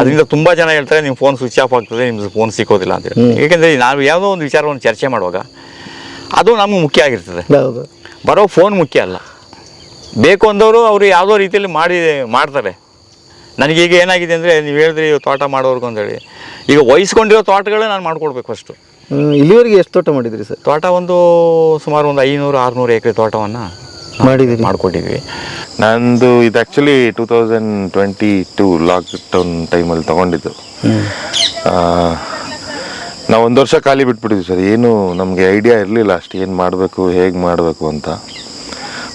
ಅದರಿಂದ ತುಂಬಾ ಜನ ಹೇಳ್ತಾರೆ ನಿಮ್ಮ ಫೋನ್ ಸ್ವಿಚ್ ಆಫ್ ಆಗ್ತದೆ ನಿಮ್ದು ಫೋನ್ ಸಿಕ್ಕೋದಿಲ್ಲ ಅಂತ ಹೇಳಿ. ಏಕೆಂದರೆ ನಾವು ಯಾವುದೋ ಒಂದು ವಿಚಾರವನ್ನು ಚರ್ಚೆ ಮಾಡುವಾಗ ಅದು ನಮ್ಗೆ ಮುಖ್ಯ ಆಗಿರ್ತದೆ. ಬರೋ ಫೋನ್ ಮುಖ್ಯ ಅಲ್ಲ. ಬೇಕು ಅಂದವರು ಅವರು ಯಾವುದೋ ರೀತಿಯಲ್ಲಿ ಮಾಡಿ ಮಾಡ್ತಾರೆ. ನನಗೀಗ ಏನಾಗಿದೆ ಅಂದರೆ ನೀವು ಹೇಳಿದ್ರಿ ತೋಟ ಮಾಡೋರ್ಗು ಅಂತೇಳಿ ಈಗ ವಹಿಸ್ಕೊಂಡಿರೋ ತೋಟಗಳೇ ನಾನು ಮಾಡ್ಕೊಡ್ಬೇಕು ಫಸ್ಟು ಇಲ್ಲಿವರೆಗೆ ಎಷ್ಟು ತೋಟ ಮಾಡಿದ್ರಿ ಸರ್? ತೋಟ ಒಂದು ಸುಮಾರು ಒಂದು ಐನೂರು ಆರುನೂರು ಎಕರೆ ತೋಟವನ್ನು ಮಾಡಿದಿರಿ. ಮಾಡಿಕೊಟ್ಟಿದ್ವಿ. ನಂದು ಇದು actually two thousand twenty two lockdown ಟೈಮಲ್ಲಿ ತೊಗೊಂಡಿದ್ದು. ನಾವು ಒಂದು ವರ್ಷ ಖಾಲಿ ಬಿಟ್ಬಿಟ್ಟಿದ್ವಿ ಸರ್. ಏನು ನಮಗೆ ಐಡಿಯಾ ಇರಲಿಲ್ಲ ಅಷ್ಟು ಏನು ಮಾಡಬೇಕು ಹೇಗೆ ಮಾಡಬೇಕು ಅಂತ.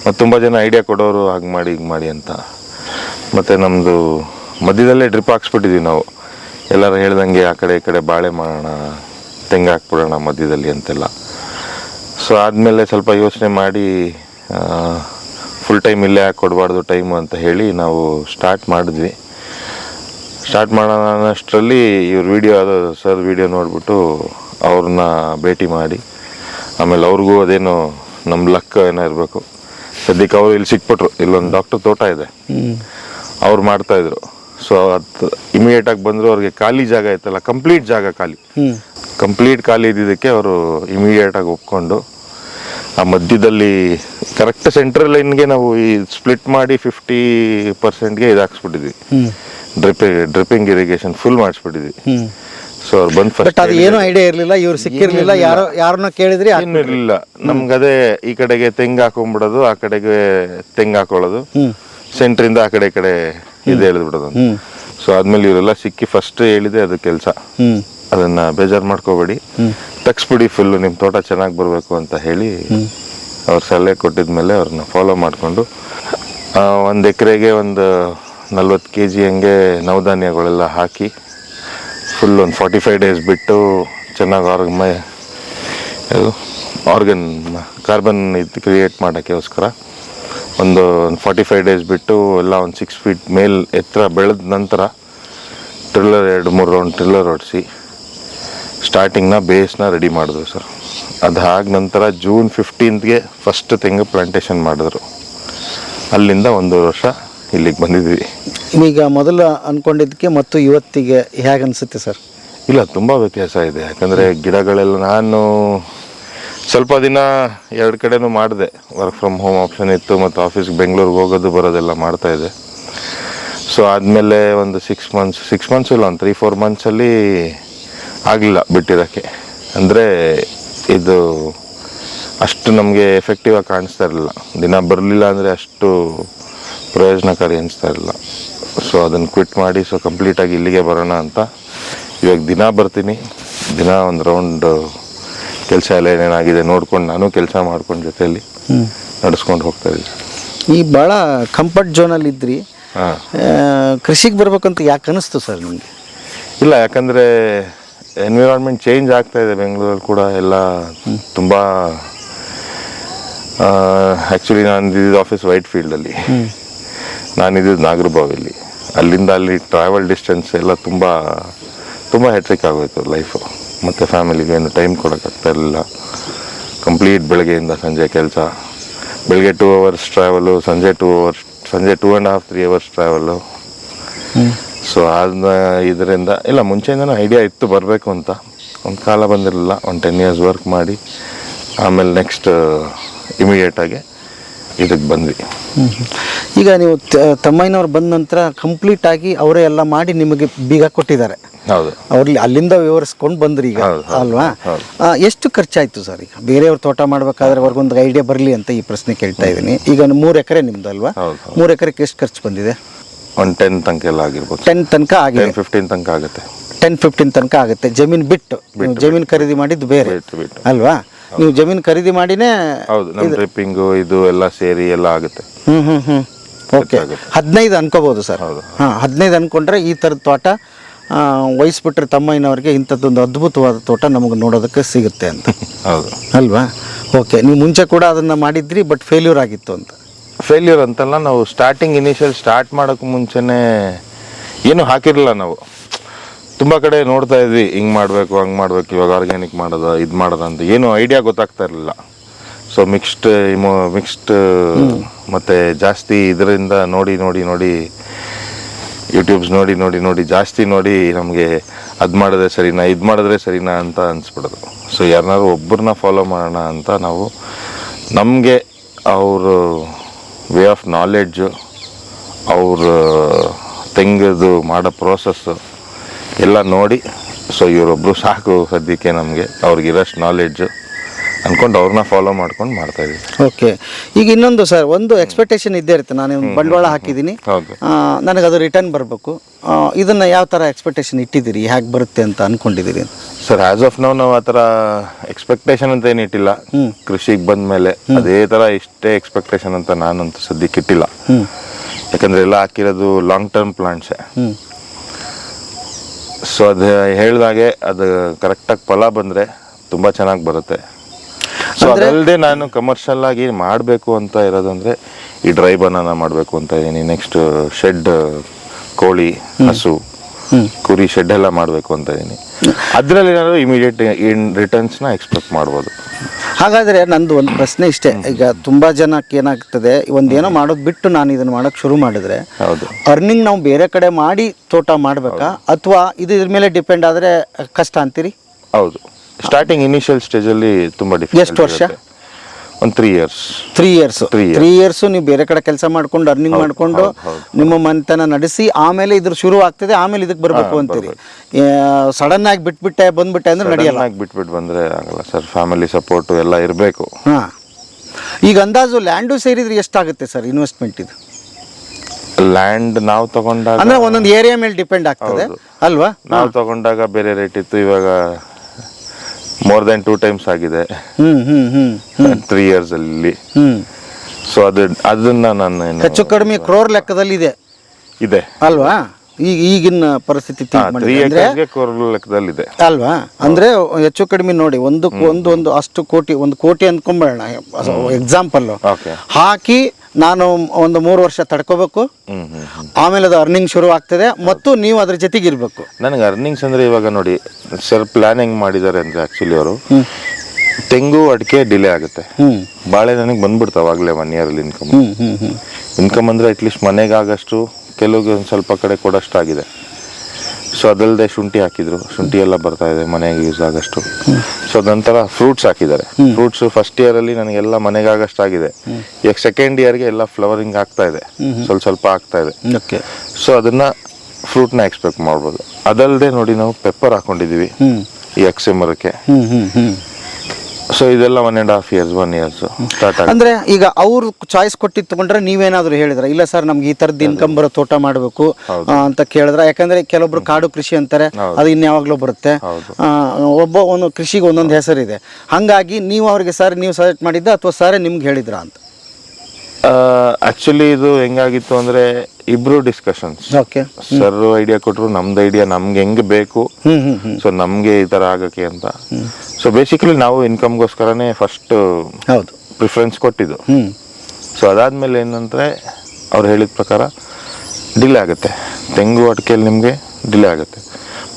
ಮತ್ತು ತುಂಬ ಜನ ಐಡಿಯಾ ಕೊಡೋರು ಹಾಗೆ ಮಾಡಿ ಹೀಗೆ ಮಾಡಿ ಅಂತ. ಮತ್ತು ನಮ್ಮದು ಮಧ್ಯದಲ್ಲೇ ಡ್ರಿಪ್ ಹಾಕ್ಸ್ಬಿಟ್ಟಿದ್ವಿ ನಾವು. ಎಲ್ಲರೂ ಹೇಳ್ದಂಗೆ ಆ ಕಡೆ ಈ ಕಡೆ ಬಾಳೆ ಮಾಡೋಣ ತೆಂಗು ಹಾಕ್ಬಿಡೋಣ ಮಧ್ಯದಲ್ಲಿ ಅಂತೆಲ್ಲ. ಸೊ ಆದಮೇಲೆ ಸ್ವಲ್ಪ ಯೋಚನೆ ಮಾಡಿ ಫುಲ್ ಟೈಮ್ ಇಲ್ಲೇ ಯಾಕೆ ಕೊಡಬಾರ್ದು ಟೈಮು ಅಂತ ಹೇಳಿ ನಾವು ಸ್ಟಾರ್ಟ್ ಮಾಡಿದ್ವಿ. ಸ್ಟಾರ್ಟ್ ಮಾಡೋಣ ಅನ್ನೋಷ್ಟರಲ್ಲಿ ಇವ್ರ ವಿಡಿಯೋ ಅದು ಸರ್ ವಿಡಿಯೋ ನೋಡಿಬಿಟ್ಟು ಅವ್ರನ್ನ ಭೇಟಿ ಮಾಡಿ. ಆಮೇಲೆ ಅವ್ರಿಗೂ ಅದೇನು ನಮ್ಮ ಲಕ್ ಏನೋ ಇರಬೇಕು. ಸದ್ಯಕ್ಕೆ ಅವರು ಇಲ್ಲಿ ಸಿಕ್ಬಿಟ್ರು ಇಲ್ಲೊಂದು ಡಾಕ್ಟರ್ ತೋಟ ಇದೆ. ಅವ್ರು ಮಾಡ್ತಾಯಿದ್ರು ಸೊ ಅದು ಇಮಿಡಿಯೇಟಾಗಿ ಬಂದರು ಅವ್ರಿಗೆ ಖಾಲಿ ಜಾಗ ಇತ್ತಲ್ಲ ಕಂಪ್ಲೀಟ್ ಜಾಗ ಖಾಲಿ. ಕಂಪ್ಲೀಟ್ ಖಾಲಿ ಇದ್ದಿದ್ದಕ್ಕೆ ಅವರು ಇಮಿಡಿಯೇಟಾಗಿ ಒಪ್ಕೊಂಡು ಆ ಮಧ್ಯದಲ್ಲಿ ಕರೆಕ್ಟ್ ಸೆಂಟ್ರಲ್ ಲೈನ್ಗೆ ನಾವು ಈ ಸ್ಪ್ಲಿಟ್ ಮಾಡಿ ಫಿಫ್ಟಿ ಪರ್ಸೆಂಟ್ಗೆ ಇದು ಹಾಕ್ಸ್ಬಿಟ್ಟಿದ್ವಿ ಡ್ರಿಪ್ಪಿಂಗ್ ಡ್ರಿಪ್ಪಿಂಗ್ ಇರಿಗೇಷನ್ ಫುಲ್ ಮಾಡಿಸ್ಬಿಟ್ಟಿದ್ವಿ. ಸೊ ಅವ್ರು ಬಂದು ಫಸ್ಟ್ ಅದು ಏನೂ ಐಡಿಯಾ ಇರಲಿಲ್ಲ ಇವ್ರು ಸಿಕ್ಕಿರಲಿಲ್ಲ ಯಾರೋ ಯಾರನ್ನ ಕೇಳಿದ್ರಿ ಏನು ಇರಲಿಲ್ಲ. ಅದೇ ಈ ಕಡೆಗೆ ತೆಂಗು ಹಾಕೊಂಡ್ಬಿಡೋದು ಆ ಕಡೆಗೆ ತೆಂಗು ಹಾಕೊಳ್ಳೋದು. ಸೆಂಟ್ರಿಂದ ಆ ಕಡೆ ಈ ಕಡೆ ಇದು ಹೇಳಿದ್ಬಿಡೋದು ಸೊ ಆದ್ಮೇಲೆ ಇವರೆಲ್ಲ ಸಿಕ್ಕಿ ಫಸ್ಟ್ ಹೇಳಿದೆ ಅದು ಕೆಲಸ. ಅದನ್ನ ಬೇಜಾರು ಮಾಡ್ಕೋಬೇಡಿ. ತಗ್ಸ್ಬಿಡಿ ಫುಲ್ಲು ನಿಮ್ಮ ತೋಟ ಚೆನ್ನಾಗಿ ಬರಬೇಕು ಅಂತ ಹೇಳಿ ಅವ್ರ ಸಲಹೆ ಕೊಟ್ಟಿದ್ಮೇಲೆ ಅವ್ರನ್ನ ಫಾಲೋ ಮಾಡಿಕೊಂಡು ಒಂದು ಎಕರೆಗೆ ಒಂದು ನಲ್ವತ್ತು ಕೆ ಜಿ ಹಂಗೆ ನವಧಾನ್ಯಗಳೆಲ್ಲ ಹಾಕಿ ಫುಲ್ ಒಂದು ಫಾರ್ಟಿ ಫೈವ್ ಡೇಸ್ ಬಿಟ್ಟು ಚೆನ್ನಾಗಿ ಆರ್ಗ ಮೈ ಆರ್ಗನ್ ಕಾರ್ಬನ್ ಇದು ಕ್ರಿಯೇಟ್ ಮಾಡೋಕ್ಕೋಸ್ಕರ ಒಂದು ಫಾರ್ಟಿ ಫೈವ್ ಡೇಸ್ ಬಿಟ್ಟು ಎಲ್ಲ ಒಂದು ಸಿಕ್ಸ್ ಫೀಟ್ ಮೇಲೆ ಎತ್ತರ ಬೆಳೆದ ನಂತರ ಟ್ರಿಲ್ಲರ್ ಎರಡು ಮೂರು ರೌಂಡ್ ಟ್ರಿಲ್ಲರ್ ಹೊಡಿಸಿ ಸ್ಟಾರ್ಟಿಂಗ್ನ ಬೇಸ್ನ ರೆಡಿ ಮಾಡಿದ್ರು ಸರ್ ಅದಾದ ನಂತರ ಜೂನ್ ಫಿಫ್ಟೀನ್ತ್ಗೆ ಫಸ್ಟ್ ತೆಂಗು ಪ್ಲಾಂಟೇಷನ್ ಮಾಡಿದ್ರು. ಅಲ್ಲಿಂದ ಒಂದು ವರ್ಷ ಇಲ್ಲಿಗೆ ಬಂದಿದ್ವಿ. ಈಗ ಮೊದಲು ಅನ್ಕೊಂಡಿದ್ದಕ್ಕೆ ಮತ್ತು ಇವತ್ತಿಗೆ ಹೇಗೆ ಅನಿಸುತ್ತೆ ಸರ್ ಇಲ್ಲ ತುಂಬ ವ್ಯತ್ಯಾಸ ಇದೆ. ಯಾಕಂದರೆ ಗಿಡಗಳೆಲ್ಲ ನಾನು ಸ್ವಲ್ಪ ದಿನ ಎರಡು ಕಡೆನೂ ಮಾಡಿದೆ. ವರ್ಕ್ ಫ್ರಮ್ ಹೋಮ್ ಆಪ್ಷನ್ ಇತ್ತು ಮತ್ತು ಆಫೀಸ್ಗೆ ಬೆಂಗಳೂರಿಗೆ ಹೋಗೋದು ಬರೋದೆಲ್ಲ ಮಾಡ್ತಾ ಇದೆ ಸೊ ಆದಮೇಲೆ ಒಂದು ಸಿಕ್ಸ್ ಮಂತ್ಸ್ ಸಿಕ್ಸ್ ಮಂತ್ಸ್ ಇಲ್ಲ ಒಂದು ತ್ರೀ ಫೋರ್ ಮಂತ್ಸಲ್ಲಿ ಆಗಲಿಲ್ಲ ಬಿಟ್ಟಿರೋಕ್ಕೆ. ಅಂದರೆ ಇದು ಅಷ್ಟು ನಮಗೆ ಎಫೆಕ್ಟಿವ್ ಆಗಿ ಕಾಣಿಸ್ತಾ ಇರಲಿಲ್ಲ. ದಿನ ಬರಲಿಲ್ಲ ಅಂದರೆ ಅಷ್ಟು ಪ್ರಯೋಜನಕಾರಿ ಅನಿಸ್ತಾ ಇರಲಿಲ್ಲ. ಸೊ ಅದನ್ನು ಕ್ವಿಟ್ ಮಾಡಿ ಸೊ ಕಂಪ್ಲೀಟಾಗಿ ಇಲ್ಲಿಗೆ ಬರೋಣ ಅಂತ. ಇವಾಗ ದಿನ ಬರ್ತೀನಿ. ದಿನ ಒಂದು ರೌಂಡ್ ಕೆಲಸ ಎಲ್ಲ ಏನೇನಾಗಿದೆ ನೋಡ್ಕೊಂಡು ನಾನು ಕೆಲಸ ಮಾಡ್ಕೊಂಡು ಜೊತೆಯಲ್ಲಿ ನಡೆಸ್ಕೊಂಡು ಹೋಗ್ತಾ ಇದ್ದೀನಿ. ಈ ಭಾಳ ಕಂಫರ್ಟ್ ಝೋನಲ್ಲಿ ಇದ್ರಿ. ಹಾಂ. ಕೃಷಿಗೆ ಬರ್ಬೇಕಂತ ಯಾಕೆ ಅನಿಸ್ತು ಸರ್ ನಿಮಗೆ? ಇಲ್ಲ ಯಾಕಂದರೆ ಎನ್ವಿರಾನ್ಮೆಂಟ್ ಚೇಂಜ್ ಆಗ್ತಾ ಇದೆ ಬೆಂಗಳೂರಲ್ಲಿ ಕೂಡ ಎಲ್ಲ ತುಂಬ ಆ್ಯಕ್ಚುಲಿ ನಾನು ಇದ್ದಿದ್ದ ಆಫೀಸ್ ವೈಟ್ ಫೀಲ್ಡಲ್ಲಿ ನಾನಿದ್ದು ನಾಗರಬಾವಿಲಿ ಅಲ್ಲಿಂದ ಅಲ್ಲಿ ಟ್ರಾವೆಲ್ ಡಿಸ್ಟೆನ್ಸ್ ಎಲ್ಲ ತುಂಬ ತುಂಬ ಹೆಟ್ರಿಕ್ ಆಗೋಯ್ತು ಲೈಫು ಮತ್ತು ಫ್ಯಾಮಿಲಿಗೆ ಏನು ಟೈಮ್ ಕೊಡೋಕ್ಕಾಗ್ತಾ ಇರಲಿಲ್ಲ. ಕಂಪ್ಲೀಟ್ ಬೆಳಗ್ಗೆಯಿಂದ ಸಂಜೆ ಕೆಲಸ. ಬೆಳಗ್ಗೆ ಟೂ ಅವರ್ಸ್ ಟ್ರಾವೆಲು ಸಂಜೆ ಟೂ ಅವರ್ಸ್ ಸಂಜೆ two and half three hours travel so ಅದನ್ನ ಇದರಿಂದ ಇಲ್ಲ ಮುಂಚೆಯಿಂದನೂ ಐಡಿಯಾ ಇತ್ತು ಬರಬೇಕು ಅಂತ. ಒಂದು ಕಾಲ ಬಂದಿರಲಿಲ್ಲ ಒಂದು ಟೆನ್ ಇಯರ್ಸ್ ವರ್ಕ್ ಮಾಡಿ ಆಮೇಲೆ ನೆಕ್ಸ್ಟ್ ಇಮಿಡಿಯೇಟಾಗಿ ಇದಕ್ಕೆ ಬಂದ್ವಿ. ಈಗ ನೀವು ತಮ್ಮಯ್ಯನವ್ರು ಬಂದ ನಂತರ ಕಂಪ್ಲೀಟ್ ಆಗಿ ಅವರೇ ಎಲ್ಲ ಮಾಡಿ ನಿಮಗೆ ಬೀಗ ಕೊಟ್ಟಿದ್ದಾರೆ. ಹೌದು. ಅವ್ರಲ್ಲಿ ಅಲ್ಲಿಂದ ವಿವರಿಸ್ಕೊಂಡು ಬಂದ್ರಿ ಈಗ ಅಲ್ವಾ? ಎಷ್ಟು ಖರ್ಚಾಯ್ತು ಸರ್ ಈಗ? ಬೇರೆಯವ್ರ ತೋಟ ಮಾಡ್ಬೇಕಾದ್ರೆ ಅವ್ರಿಗೊಂದು ಐಡಿಯಾ ಬರಲಿ ಅಂತ ಈ ಪ್ರಶ್ನೆ ಕೇಳ್ತಾ ಇದ್ದೀನಿ ಈಗ ಮೂರು ಎಕರೆ ನಿಮ್ದು ಅಲ್ವಾ. ಮೂರು ಎಕರೆಗೆ ಎಷ್ಟು ಖರ್ಚು ಬಂದಿದೆ? ಒಂದು ಟೆನ್ ತನಕ ಎಲ್ಲ ಆಗಿರ್ಬೋದು. ಟೆನ್ ತನಕ ಆಗಿದೆ. ಟೆನ್ ಫಿಫ್ಟೀನ್ ತನಕ ಆಗುತ್ತೆ. ಟೆನ್ ಫಿಫ್ಟೀನ್ ತನಕ ಆಗುತ್ತೆ. ಜಮೀನ್ ಬಿಟ್ಟು. ನೀವು ಜಮೀನು ಖರೀದಿ ಮಾಡಿದ್ದು ಬೇರೆ. ಬಿಟ್ಟು, ಬಿಟ್ಟು. ಅಲ್ವಾ? ನೀವು ಜಮೀನು ಖರೀದಿ ಮಾಡಿನೇ ಹೌದು ನಮ್ಮ ಟ್ರಿಪ್ಪಿಂಗು ಇದು ಎಲ್ಲ ಸೇರಿ ಎಲ್ಲ ಆಗುತ್ತೆ. ಹ್ಞೂ ಹ್ಞೂ ಹ್ಞೂ ಓಕೆ. ಹದಿನೈದು ಅನ್ಕೋಬೋದು ಸರ್. ಹೌದು. ಹಾಂ ಹದಿನೈದು ಅನ್ಕೊಂಡ್ರೆ ಈ ಥರದ ತೋಟ ವಹಿಸ್ಬಿಟ್ರೆ ತಮ್ಮಯ್ಯನವ್ರಿಗೆ ಇಂಥದ್ದೊಂದು ಅದ್ಭುತವಾದ ತೋಟ ನಮಗೆ ನೋಡೋದಕ್ಕೆ ಸಿಗುತ್ತೆ ಅಂತ. ಹೌದು. ಅಲ್ವಾ? ಓಕೆ ನೀವು ಮುಂಚೆ ಕೂಡ ಅದನ್ನು ಮಾಡಿದ್ರಿ ಬಟ್ ಫೇಲ್ಯೂರ್ ಆಗಿತ್ತು ಅಂತ. ಫೇಲ್ಯೂರ್ ಅಂತಲ್ಲ ನಾವು ಸ್ಟಾರ್ಟಿಂಗ್ ಇನಿಷಿಯಲ್ ಸ್ಟಾರ್ಟ್ ಮಾಡೋಕ್ಕೆ ಮುಂಚೆನೇ ಏನು ಹಾಕಿರಲಿಲ್ಲ ನಾವು. ತುಂಬ ಕಡೆ ನೋಡ್ತಾ ಇದ್ವಿ ಹಿಂಗೆ ಮಾಡಬೇಕು ಹಂಗೆ ಮಾಡಬೇಕು ಇವಾಗ ಆರ್ಗ್ಯಾನಿಕ್ ಮಾಡೋದು ಇದು ಮಾಡೋದು ಅಂತ. ಏನು ಐಡಿಯಾ ಗೊತ್ತಾಗ್ತಾ ಇರಲಿಲ್ಲ. ಸೊ ಮಿಕ್ಸ್ಡ್ ಇಮೋ ಮಿಕ್ಸ್ಡ್ ಮತ್ತು ಜಾಸ್ತಿ ಇದರಿಂದ ನೋಡಿ ನೋಡಿ ನೋಡಿ ಯೂಟ್ಯೂಬ್ಸ್ ನೋಡಿ ನೋಡಿ ನೋಡಿ ಜಾಸ್ತಿ ನೋಡಿ ನಮಗೆ ಅದು ಮಾಡಿದ್ರೆ ಸರಿನಾ ಇದು ಮಾಡಿದ್ರೆ ಸರಿನಾ ಅಂತ ಅನಿಸ್ಬಿಡೋದು. ಸೊ ಯಾರನ್ನಾರು ಒಬ್ಬರನ್ನ ಫಾಲೋ ಮಾಡೋಣ ಅಂತ ನಾವು ನಮಗೆ ಅವರು ವೇ ಆಫ್ ನಾಲೆಡ್ಜು ಅವ್ರ, ತೆಂಗದು ಮಾಡೋ ಪ್ರೋಸೆಸ್ಸು ಎಲ್ಲ ನೋಡಿ ಸೊ ಇವರೊಬ್ಬರು ಸಾಕು ಸದ್ಯಕ್ಕೆ ನಮಗೆ. ಅವ್ರಿಗಿರೋಷ್ಟು ನಾಲೆಡ್ಜು ಅಂದ್ಕೊಂಡು ಅವ್ರನ್ನ ಫಾಲೋ ಮಾಡ್ಕೊಂಡು ಮಾಡ್ತಾಯಿದ್ದೀವಿ ಓಕೆ ಈಗ ಇನ್ನೊಂದು ಸರ್ ಒಂದು ಎಕ್ಸ್ಪೆಕ್ಟೇಷನ್ ಇದ್ದೇ ಇರುತ್ತೆ. ನಾನು ಬಂಡವಾಳ ಹಾಕಿದ್ದೀನಿ. ನನಗೆ ಅದು ರಿಟರ್ನ್ ಬರಬೇಕು. ಇದನ್ನ ಯಾವ ಥರ ಎಕ್ಸ್ಪೆಕ್ಟೇಷನ್ ಇಟ್ಟಿದ್ದೀರಿ? ಹೇಗೆ ಬರುತ್ತೆ ಅಂತ ಅನ್ಕೊಂಡಿದ್ದೀರಿ ಸರ್ ಆಸ್ ಆಫ್ ನೌ ನಾವು ಆ ಥರ ಎಕ್ಸ್ಪೆಕ್ಟೇಷನ್ ಅಂತ ಏನು ಇಟ್ಟಿಲ್ಲ. ಕೃಷಿಗೆ ಬಂದ ಮೇಲೆ ಅದೇ ಥರ ಇಷ್ಟೇ ಎಕ್ಸ್ಪೆಕ್ಟೇಷನ್ ಅಂತ ನಾನಂತೂ ಸದ್ಯಕ್ಕೆ ಇಟ್ಟಿಲ್ಲ. ಯಾಕಂದ್ರೆ ಎಲ್ಲ ಹಾಕಿರೋದು ಲಾಂಗ್ ಟರ್ಮ್ ಪ್ಲಾಂಟ್ಸೇ ಸೊ ಅದು ಹೇಳ್ದಾಗೆ ಅದು ಕರೆಕ್ಟಾಗಿ ಫಲ ಬಂದರೆ ತುಂಬ ಚೆನ್ನಾಗಿ ಬರುತ್ತೆ. ಸೊ ಅದಲ್ಲದೆ ನಾನು ಕಮರ್ಷಿಯಲ್ ಆಗಿ ಮಾಡಬೇಕು ಅಂತ ಇರೋದಂದ್ರೆ ಈ ಡ್ರೈ ಬನಾನ ಮಾಡಬೇಕು ಅಂತ ಇದ್ದೀನಿ. ನೆಕ್ಸ್ಟ್ ಶೆಡ್ ಕೋಳಿ ಹಸು ಕುರಿ ಶೆಡ್ ಎಲ್ಲ ಮಾಡಬೇಕು ಅಂತ ಇದ್ದೀನಿ. ಅದರಲ್ಲಿ ಏನಾದ್ರು ಇಮಿಡಿಯೇಟ್ ರಿಟರ್ನ್ಸ್ನ ಎಕ್ಸ್ಪೆಕ್ಟ್ ಮಾಡ್ಬೋದು. ಹಾಗಾದ್ರೆ ನಂದು ಒಂದು ಪ್ರಶ್ನೆ ಇಷ್ಟೇ. ಈಗ ತುಂಬ ಜನಕ್ಕೆ ಏನಾಗ್ತದೆ ಒಂದೇನೋ ಮಾಡೋದು ಬಿಟ್ಟು ನಾನು ಇದನ್ನ ಮಾಡೋಕ್ಕೆ ಶುರು ಮಾಡಿದ್ರೆ ಹೌದು. ಅರ್ನಿಂಗ್ ನಾವು ಬೇರೆ ಕಡೆ ಮಾಡಿ ತೋಟ ಮಾಡಬೇಕಾ? ಅಥವಾ ಇದು ಇದ್ರ ಮೇಲೆ ಡಿಪೆಂಡ್ ಆದರೆ ಕಷ್ಟ ಅಂತೀರಿ? ಹೌದು. ಸ್ಟಾರ್ಟಿಂಗ್ ಇನಿಷಿಯಲ್ ಸ್ಟೇಜ್ ಅಲ್ಲಿ ತುಂಬಾ ಡಿಫಿಕಲ್ಟ್ ಎಷ್ಟು ವರ್ಷ? ಒಂದು three years three years. Three years ನೀವು ಬೇರೆ ಕಡೆ ಕೆಲಸ ಮಾಡ್ಕೊಂಡು ಅರ್ನಿಂಗ್ ಮಾಡ್ಕೊಂಡು ನಿಮ್ಮ ಮನೆತನ ನಡೆಸಿ ಆಮೇಲೆ ಇದ್ರ ಶುರು ಆಗ್ತದೆ ಆಮೇಲೆ ಇದಕ್ಕೆ ಬರಬೇಕು ಅಂತೀರಿ. ಸಡನ್ ಆಗಿ ಬಿಟ್ಬಿಟ್ಟೆ ಬಂದ್ಬಿಟ್ಟೆ ಅಂದ್ರೆ ನಡೆಯಲ್ಲ. ಆಗಿ ಬಿಟ್ಬಿಟ್ಟು ಬಂದ್ರೆ ಆಗಲ್ಲ ಸರ್ ಫ್ಯಾಮಿಲಿ ಸಪೋರ್ಟ್ ಎಲ್ಲ ಇರಬೇಕು. ಹಾಂ. ಈಗ ಅಂದಾಜು ಲ್ಯಾಂಡು ಸೇರಿದ್ರೆ ಎಷ್ಟಾಗುತ್ತೆ ಸರ್ ಇನ್ವೆಸ್ಟ್ಮೆಂಟ್ ಇದು? ಲ್ಯಾಂಡ್ ನಾವು ತಗೊಂಡಾಗ ಅಂದ್ರೆ ಒಂದೊಂದು ಏರಿಯಾ ಮೇಲೆ ಡಿಪೆಂಡ್ ಆಗ್ತದೆ. ಅಲ್ವಾ? ನಾವು ತಗೊಂಡಾಗ ಬೇರೆ ರೇಟ್ ಇತ್ತು ಇವಾಗ ಮೋರ್ ದೆನ್ ಟೂ ಟೈಮ್ಸ್ ಆಗಿದೆ. ತ್ರೀ ಇಯರ್ಸ್ ಅಲ್ಲಿ. ಸೊ ಅದು ಅದನ್ನ ನಾನು ಹೆಚ್ಚು ಕಡಿಮೆ ಕ್ರೋರ್ ಲೆಕ್ಕದಲ್ಲಿ ಇದೆ. ಇದೆ. ಅಲ್ವಾ? ಈಗ ಈಗಿನ ಪರಿಸ್ಥಿತಿ ಲೆಕ್ಕದಲ್ಲಿ ಇದೆ. ಅಲ್ವಾ? ಅಂದ್ರೆ ಹೆಚ್ಚು ಕಡಿಮೆ ನೋಡಿ ಒಂದು ಒಂದು ಒಂದು ಅಷ್ಟು ಕೋಟಿ ಒಂದು ಕೋಟಿ ಅಂದ್ಕೊಂಬೇಡ ಎಕ್ಸಾಂಪಲ್ ಓಕೆ ಹಾಕಿ ನಾನು ಒಂದು ಮೂರು ವರ್ಷ ತಡ್ಕೋಬೇಕು. ಆಮೇಲೆ ಅದು ಅರ್ನಿಂಗ್ ಶುರು ಆಗ್ತದೆ ಮತ್ತು ನೀವು ಅದ್ರ ಜೊತೆಗೆ ಇರಬೇಕು ನನಗೆ ಅರ್ನಿಂಗ್ಸ್ ಅಂದ್ರೆ ಇವಾಗ ನೋಡಿ ಸರ್ ಪ್ಲಾನಿಂಗ್ ಮಾಡಿದ್ದಾರೆ ಅಂದ್ರೆ ಆಕ್ಚುಲಿ ಅವರು. ತೆಂಗು ಅಡಿಕೆ ಡಿಲೇ ಆಗುತ್ತೆ. ಬಾಳೆ ನನಗೆ ಬಂದ್ಬಿಡ್ತಾವ ಆಗಲೇ ಒನ್ ಇಯರಲ್ಲಿ ಇನ್ಕಮ್ ಇನ್ಕಮ್ ಅಂದ್ರೆ ಅಟ್ಲೀಸ್ಟ್ ಮನೆಗಾಗಷ್ಟು ಕೆಲವು ಸ್ವಲ್ಪ ಕಡೆ ಕೊಡೋಷ್ಟು ಆಗಿದೆ ಸೊ ಅದಲ್ಲದೆ ಶುಂಠಿ ಹಾಕಿದ್ರು. ಶುಂಠಿ ಎಲ್ಲ ಬರ್ತಾ ಇದೆ ಮನೆಗೆ ಯೂಸ್ ಆಗಷ್ಟು. ಸೊ ಅದೊಂಥರ ಫ್ರೂಟ್ಸ್ ಹಾಕಿದ್ದಾರೆ. ಫ್ರೂಟ್ಸ್ ಫಸ್ಟ್ ಇಯರ್ ಅಲ್ಲಿ ನನಗೆಲ್ಲ ಮನೆಗಾಗಷ್ಟು ಆಗಿದೆ. ಈಗ ಸೆಕೆಂಡ್ ಇಯರ್ಗೆ ಎಲ್ಲ ಫ್ಲವರಿಂಗ್ ಆಗ್ತಾ ಇದೆ. ಸ್ವಲ್ಪ ಸ್ವಲ್ಪ ಆಗ್ತಾ ಇದೆ. ಸೊ ಅದನ್ನ ಫ್ರೂಟ್ನ ಎಕ್ಸ್ಪೆಕ್ಟ್ ಮಾಡ್ಬೋದು. ಅದಲ್ಲದೆ ನೋಡಿ ನಾವು ಪೆಪ್ಪರ್ ಹಾಕೊಂಡಿದೀವಿ. ಈ ಅಕ್ಸೆ ಮರಕ್ಕೆ ಸೊ ಇದೆಲ್ಲ one and half years one years start ಆಗುತ್ತೆ. ಅಂದ್ರೆ ಈಗ ಅವ್ರು ಚಾಯ್ಸ್ ಕೊಟ್ಟಿದ್ದು ತಗೊಂಡ್ರೆ ನೀವೇನಾದರೂ ಹೇಳಿದ್ರ? ಇಲ್ಲ ಸರ್ ನಮ್ಗೆ ಈ ಥರದ್ದು ಇನ್ಕಮ್ ಬರೋ ತೋಟ ಮಾಡಬೇಕು ಅಂತ ಕೇಳಿದ್ರ? ಯಾಕಂದ್ರೆ ಕೆಲವೊಬ್ರು ಕಾಡು ಕೃಷಿ ಅಂತಾರೆ ಅದು ಇನ್ಯಾವಾಗಲೂ ಬರುತ್ತೆ. ಆ, ಒಬ್ಬ ಒಂದು ಕೃಷಿಗೆ ಒಂದೊಂದು ಹೆಸರಿದೆ. ಹಾಗಾಗಿ ನೀವು ಅವ್ರಿಗೆ ಸರ್ ನೀವು ಸಜೆಕ್ಟ್ ಮಾಡಿದ್ದ ಅಥವಾ ಸರ್ ನಿಮ್ಗೆ ಹೇಳಿದ್ರ ಅಂತ? ಆಕ್ಚುಲಿ ಇದು ಹೆಂಗಾಗಿತ್ತು ಅಂದ್ರೆ ಇಬ್ರು ಡಿಸ್ಕಷನ್ಸ್ ಓಕೆ ಸರ್ ಐಡಿಯಾ ಕೊಟ್ರು ನಮ್ದು ಐಡಿಯಾ ನಮ್ಗೆ ಹೆಂಗ್ ಬೇಕು? ಸೊ ನಮ್ಗೆ ಈ ತರ ಆಗಕ್ಕೆ ಅಂತ. ಸೊ ಬೇಸಿಕಲಿ ನಾವು ಇನ್ಕಮ್ಗೋಸ್ಕರನೇ ಫಸ್ಟ್ ಹೌದು. ಪ್ರಿಫರೆನ್ಸ್ ಕೊಟ್ಟಿದ್ದು. ಸೊ ಅದಾದ್ಮೇಲೆ ಏನಂದ್ರೆ ಅವ್ರು ಹೇಳಿದ ಪ್ರಕಾರ ಡಿಲೇ ಆಗುತ್ತೆ. ತೆಂಗು ಅಡಿಕೆಯಲ್ಲಿ ನಿಮಗೆ ಡಿಲೇ ಆಗುತ್ತೆ.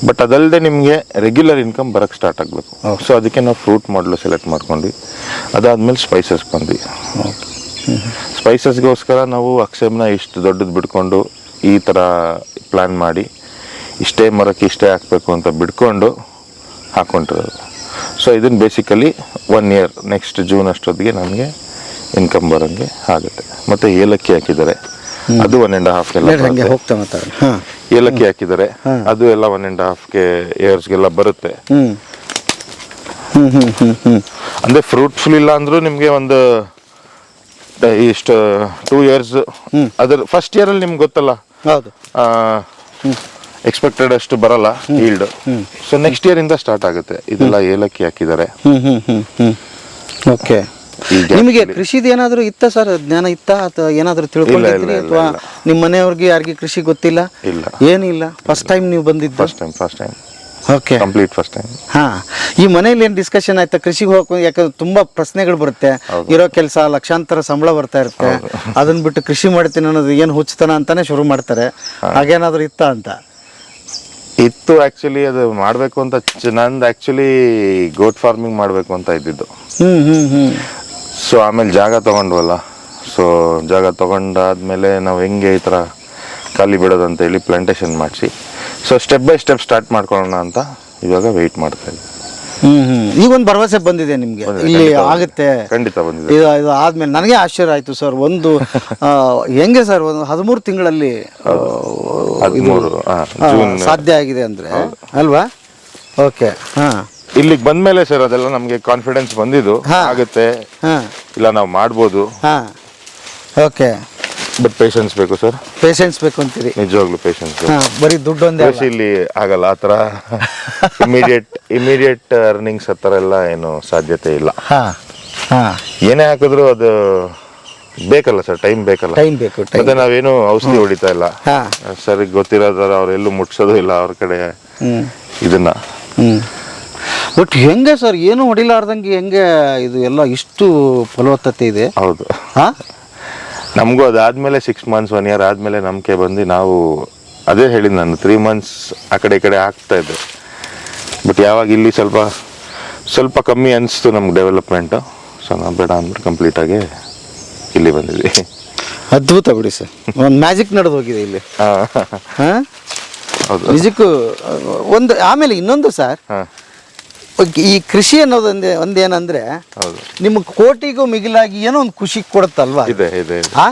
ಬಟ್ ಅದಲ್ಲದೆ ನಿಮಗೆ ರೆಗ್ಯುಲರ್ ಇನ್ಕಮ್ ಬರಕ್ಕೆ ಸ್ಟಾರ್ಟ್ ಆಗಬೇಕು. ಸೊ ಅದಕ್ಕೆ ನಾವು ಫ್ರೂಟ್ ಮಾಡಲು ಸೆಲೆಕ್ಟ್ ಮಾಡ್ಕೊಂಡ್ವಿ. ಅದಾದ್ಮೇಲೆ ಸ್ಪೈಸಸ್ ಬಂದ್ವಿ. ಸ್ಪೈಸಸ್ಗೋಸ್ಕರ ನಾವು ಅಕ್ಷಮ್ನ ಇಷ್ಟು ದೊಡ್ಡದು ಬಿಡ್ಕೊಂಡು ಈ ಥರ ಪ್ಲ್ಯಾನ್ ಮಾಡಿ ಇಷ್ಟೇ ಮರಕ್ಕೆ ಇಷ್ಟೇ ಹಾಕಬೇಕು ಅಂತ ಬಿಡ್ಕೊಂಡು ಹಾಕ್ಕೊಂಡಿರೋದು ಸೊ ಇದನ್ನು basically one year next June ಅಷ್ಟೊತ್ತಿಗೆ ನಮಗೆ ಇನ್ಕಮ್ ಬರೋಂಗೆ ಆಗುತ್ತೆ. ಮತ್ತು ಏಲಕ್ಕಿ ಹಾಕಿದ್ದಾರೆ. ಅದು ಒನ್ ಆ್ಯಂಡ್ ಹಾಫ್ ಎಲ್ಲ. ಹೋಗ್ತಾ ಏಲಕ್ಕಿ ಹಾಕಿದ್ದಾರೆ. ಅದು ಎಲ್ಲ ಒನ್ ಆ್ಯಂಡ್ ಹಾಫ್ಗೆ ಇಯರ್ಸ್ಗೆಲ್ಲ ಬರುತ್ತೆ. ಅಂದರೆ ಫ್ರೂಟ್ಫುಲ್ ಇಲ್ಲ ಅಂದರೂ ನಿಮಗೆ ಒಂದು ಇಷ್ಟು ಟೂ ಇಯರ್ಸ್ ಅದ್ರ ಫಸ್ಟ್ ಇಯರ್ ಅಲ್ಲಿ ನಿಮ್ಗೆ ಗೊತ್ತಲ್ಲ? ಹೌದು. ಎಕ್ಸ್ಪೆಕ್ಟೆಡ್ ಅಷ್ಟು ಬರಲ್ಲ ಈಲ್ಡ್ ಸೊ ನೆಕ್ಸ್ಟ್ ಇಯರ್ ಇಂದ ಸ್ಟಾರ್ಟ್ ಆಗುತ್ತೆ. ಇದೆಲ್ಲ ಏಲಕ್ಕಿ ಹಾಕಿದ್ದಾರೆ. ಓಕೆ. ನಿಮಗೆ ಕೃಷಿದ ಏನಾದರೂ ಇತ್ತ ಸರ್? ಜ್ಞಾನ ಇತ್ತ? ಅಥವಾ ಏನಾದರೂ ತಿಳ್ಕೊಂಡಿದ್ರಿ ಅಥವಾ ನಿಮ್ಮ ಮನೆಯವ್ರಿಗೆ ಯಾರಿಗೆ ಕೃಷಿ ಗೊತ್ತಿಲ್ಲ? ಇಲ್ಲ. ಏನಿಲ್ಲ? ಫಸ್ಟ್ ಟೈಮ್ ನೀವು ಬಂದಿದ್ದು? First time first time okay complete first time ಹಾ ಈ ಮನೇಲಿ ಏನು ಡಿಸ್ಕಷನ್ ಆಯ್ತಾ? ಕೃಷಿಗೆ ಹೋಗಕ್ಕೆ ಯಾಕಂದ್ರೆ ತುಂಬಾ ಪ್ರಶ್ನೆಗಳು ಬರುತ್ತೆ. ಇರೋ ಕೆಲಸ ಲಕ್ಷಾಂತರ ಸಂಬಳ ಬರ್ತಾ ಇರುತ್ತೆ. ಅದನ್ನ ಬಿಟ್ಟು ಕೃಷಿ ಮಾಡ್ತೀನಿ ಅನ್ನೋದು ಏನು ಹುಚ್ಚತನ ಅಂತಾನೆ ಶುರು ಮಾಡ್ತಾರೆ. ಹಾಗೇನಾದ್ರೂ ಇತ್ತ ಅಂತ? ಇತ್ತು ಆಕ್ಚುಲಿ ಅದು ಮಾಡಬೇಕು ಅಂತ ನಂದ್ ಆಕ್ಚುಲಿ ಗೋಟ್ ಫಾರ್ಮಿಂಗ್ ಮಾಡಬೇಕು ಅಂತ ಇದ್ದಿದ್ದು. ಸೊ ಆಮೇಲೆ ಜಾಗ ತಗೊಂಡ್ವಲ್ಲ. ಸೊ ಜಾಗ ತಗೊಂಡಾದ್ಮೇಲೆ ನಾವು ಹೆಂಗೆ ಈ ಥರ ಖಾಲಿ ಬಿಡೋದು ಅಂತ ಹೇಳಿ ಪ್ಲಾಂಟೇಶನ್ ಮಾಡಿಸಿ. So step by step start ಮಾಡ್ಕೊಳ್ಳೋಣ ಅಂತ ಇವಾಗ ವೆಯ್ಟ್ ಮಾಡ್ತಾ ಇದ್ದೀವಿ ಹ್ಮ್ ಹ್ಮ್. ಈಗ ಒಂದು ಭರವಸೆ ಬಂದಿದೆ ನಿಮಗೆ. ಇಲ್ಲಿ ಆಗುತ್ತೆ. ಖಂಡಿತ ಬಂದಿದೆ. ಇದು ಇದು ಆದ್ಮೇಲೆ ನನಗೆ ಆಶ್ಚರ್ಯ ಆಯ್ತು ಸರ್. ಒಂದು ಆ, ಹೆಂಗೆ ಸರ್ ಒಂದು ಹದಿಮೂರು ತಿಂಗಳಲ್ಲಿ ಆ, ಹದಿಮೂರು ಜೂನ್ ಸಾಧ್ಯ ಆಗಿದೆ ಅಂದ್ರೆ. ಅಲ್ವಾ? ಓಕೆ. ಹಾ. ಇಲ್ಲಿಗೆ ಬಂದ್ಮೇಲೆ ಸರ್ ಅದೆಲ್ಲ ನಮಗೆ ಕಾನ್ಫಿಡೆನ್ಸ್ ಬಂದಿದ್ದು. ಹಾ. ಆಗುತ್ತೆ. ಹಾ. ಇಲ್ಲ ನಾವು ಮಾಡ್ಬೋದು. ಹಾ. ಓಕೆ. ಬಟ್ ಪೇಷನ್ಸ್ ಬೇಕು ಸರ್ ಪೇಷನ್ಸ್ ಬೇಕು ಅಂತೀರಿ. ನಿಜವಾಗ್ಲೂ ಪೇಷನ್ಸ್ ಹಾ ಬರೀ ದುಡ್ಡು ಒಂದೇ ಅಲ್ಲ. ಇಲ್ಲಿ ಆಗಲ್ಲ ಆ ಥರ ಇಮಿಡಿಯೇಟ್ ಇಮಿಡಿಯೇಟ್ ಅರ್ನಿಂಗ್ಸ್ ಆ ಥರ ಎಲ್ಲ ಏನು ಸಾಧ್ಯತೆ ಇಲ್ಲ. ಹಾ ಹಾ. ಏನೇ ಹಾಕಿದ್ರು ಅದು ಬೇಕಲ್ಲ ಸರ್ ಟೈಮ್ ಬೇಕಲ್ಲ. ಟೈಮ್ ಬೇಕು ಟೈಮ್ ಮತ್ತೆ ನಾವೇನು ಔಷಧಿ ಹೊಡಿತಾ ಇಲ್ಲ. ಹಾ. ಸರಿ ಗೊತ್ತಿರೋದ್ರ ಅವ್ರು ಎಲ್ಲೂ ಮುಟ್ಸೋದು ಇಲ್ಲ ಅವ್ರ ಕಡೆ ಹ್ಮ್. ಇದನ್ನ. ಹ್ಮ್. ಬಟ್ ಹೆಂಗೆ ಸರ್ ಏನು ಹೊಡಿಲಾರ್ದಂಗೆ ಹೆಂಗೆ ಇದು ಎಲ್ಲ ಇಷ್ಟು ಫಲವತ್ತತೆ ಇದೆ? ಹೌದು. ಹಾ? ನಮಗೂ ಅದಾದ್ಮೇಲೆ ಸಿಕ್ಸ್ ಮಂತ್ಸ್ ಒನ್ ಇಯರ್ ಆದಮೇಲೆ ನಂಬಿಕೆ ಬಂದು ನಾವು ಅದೇ ಹೇಳಿದ್ದು ನಾನು ತ್ರೀ ಮಂತ್ಸ್ ಆ ಕಡೆ ಈ ಕಡೆ ಆಗ್ತಾ ಇದ್ದೆ. ಬಟ್ ಯಾವಾಗ ಇಲ್ಲಿ ಸ್ವಲ್ಪ ಸ್ವಲ್ಪ ಕಮ್ಮಿ ಅನಿಸ್ತು ನಮ್ಗೆ ಡೆವಲಪ್ಮೆಂಟು ಸೊ ನಾವು ಬೇಡ ಅಂದ್ಬಿಟ್ಟು ಕಂಪ್ಲೀಟಾಗಿ ಇಲ್ಲಿ ಬಂದಿದ್ವಿ. ಅದ್ಭುತ ಬಿಡಿ ಸರ್. ಒಂದು ಮ್ಯಾಜಿಕ್ ನಡೆದು ಹೋಗಿದೆ ಇಲ್ಲಿ. ಹಾಂ. ಹಾ? ಹೌದು. ನಿಜಕ್ಕೂ ಒಂದು ಆಮೇಲೆ ಇನ್ನೊಂದು ಸರ್ ಹಾಂ. ಈ ಕೃಷಿ ಅನ್ನೋದೊಂದೇ ಒಂದೇನಂದ್ರೆ ಹೌದು. ನಿಮ್ಗೆ ಕೋಟಿಗೂ ಮಿಗಿಲಾಗಿ ಏನೋ ಒಂದು ಖುಷಿ ಕೊಡುತ್ತಲ್ವಾ? ಇದೆ ಇದೆ ಇದೆ. ಆ?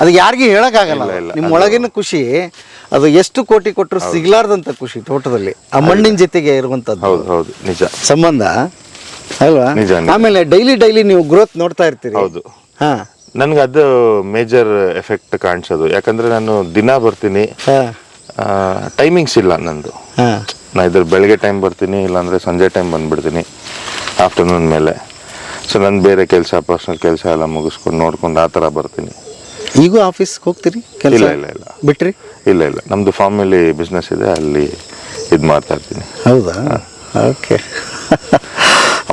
ಅದು ಯಾರಿಗೂ ಹೇಳಕ್ಕಾಗಲ್ಲ. ಇಲ್ಲ, ಇಲ್ಲ. ನಿಮ್ಮ ಒಳಗಿನ ಖುಷಿ ಅದು ಎಷ್ಟು ಕೋಟಿ ಕೊಟ್ಟರು ಸಿಗ್ಲಾರ್ದಂತ ಖುಷಿ ತೋಟದಲ್ಲಿ ಆ ಮಣ್ಣಿನ ಜೊತೆಗೆ ಇರುವಂತದ್ದು ಹೌದು ಹೌದು ನಿಜ. ಸಂಬಂಧ? ಅಲ್ವಾ? ನಿಜ, ನಿಜ. ಆಮೇಲೆ ಡೈಲಿ ಡೈಲಿ ನೀವು ಗ್ರೋತ್ ನೋಡ್ತಾ ಇರ್ತೀರಿ. ಹೌದು. ಹಾ. ನನಗೆ ಅದು ಮೇಜರ್ ಎಫೆಕ್ಟ್ ಕಾಣಿಸೋದು. ಯಾಕಂದ್ರೆ ನಾನು ದಿನ ಬರ್ತೀನಿ. ಹಾ. ಟೈಮಿಂಗ್ಸ್ ಇಲ್ಲ ನಂದು ನಾ ಇದ್ರ ಬೆಳಗ್ಗೆ ಟೈಮ್ ಬರ್ತೀನಿ ಇಲ್ಲಾಂದರೆ ಸಂಜೆ ಟೈಮ್ ಬಂದ್ಬಿಡ್ತೀನಿ ಆಫ್ಟರ್ನೂನ್ ಮೇಲೆ. ಸೊ ನಾನು ಬೇರೆ ಕೆಲಸ ಪರ್ಸ್ನಲ್ ಕೆಲಸ ಎಲ್ಲ ಮುಗಿಸ್ಕೊಂಡು ನೋಡ್ಕೊಂಡು ಆ ಥರ ಬರ್ತೀನಿ. ಈಗೂ ಆಫೀಸ್ಗೆ ಹೋಗ್ತೀರಿ ಕೆಲಸ? ಇಲ್ಲ ಇಲ್ಲ ಇಲ್ಲ. ಬಿಟ್ರಿ? ಇಲ್ಲ ಇಲ್ಲ. ನಮ್ಮದು ಫಾರ್ಮಲ್ಲಿ ಬಿಸ್ನೆಸ್ ಇದೆ ಅಲ್ಲಿ ಇದು ಮಾಡ್ತಾ ಇರ್ತೀನಿ ಹೌದಾ? ಓಕೆ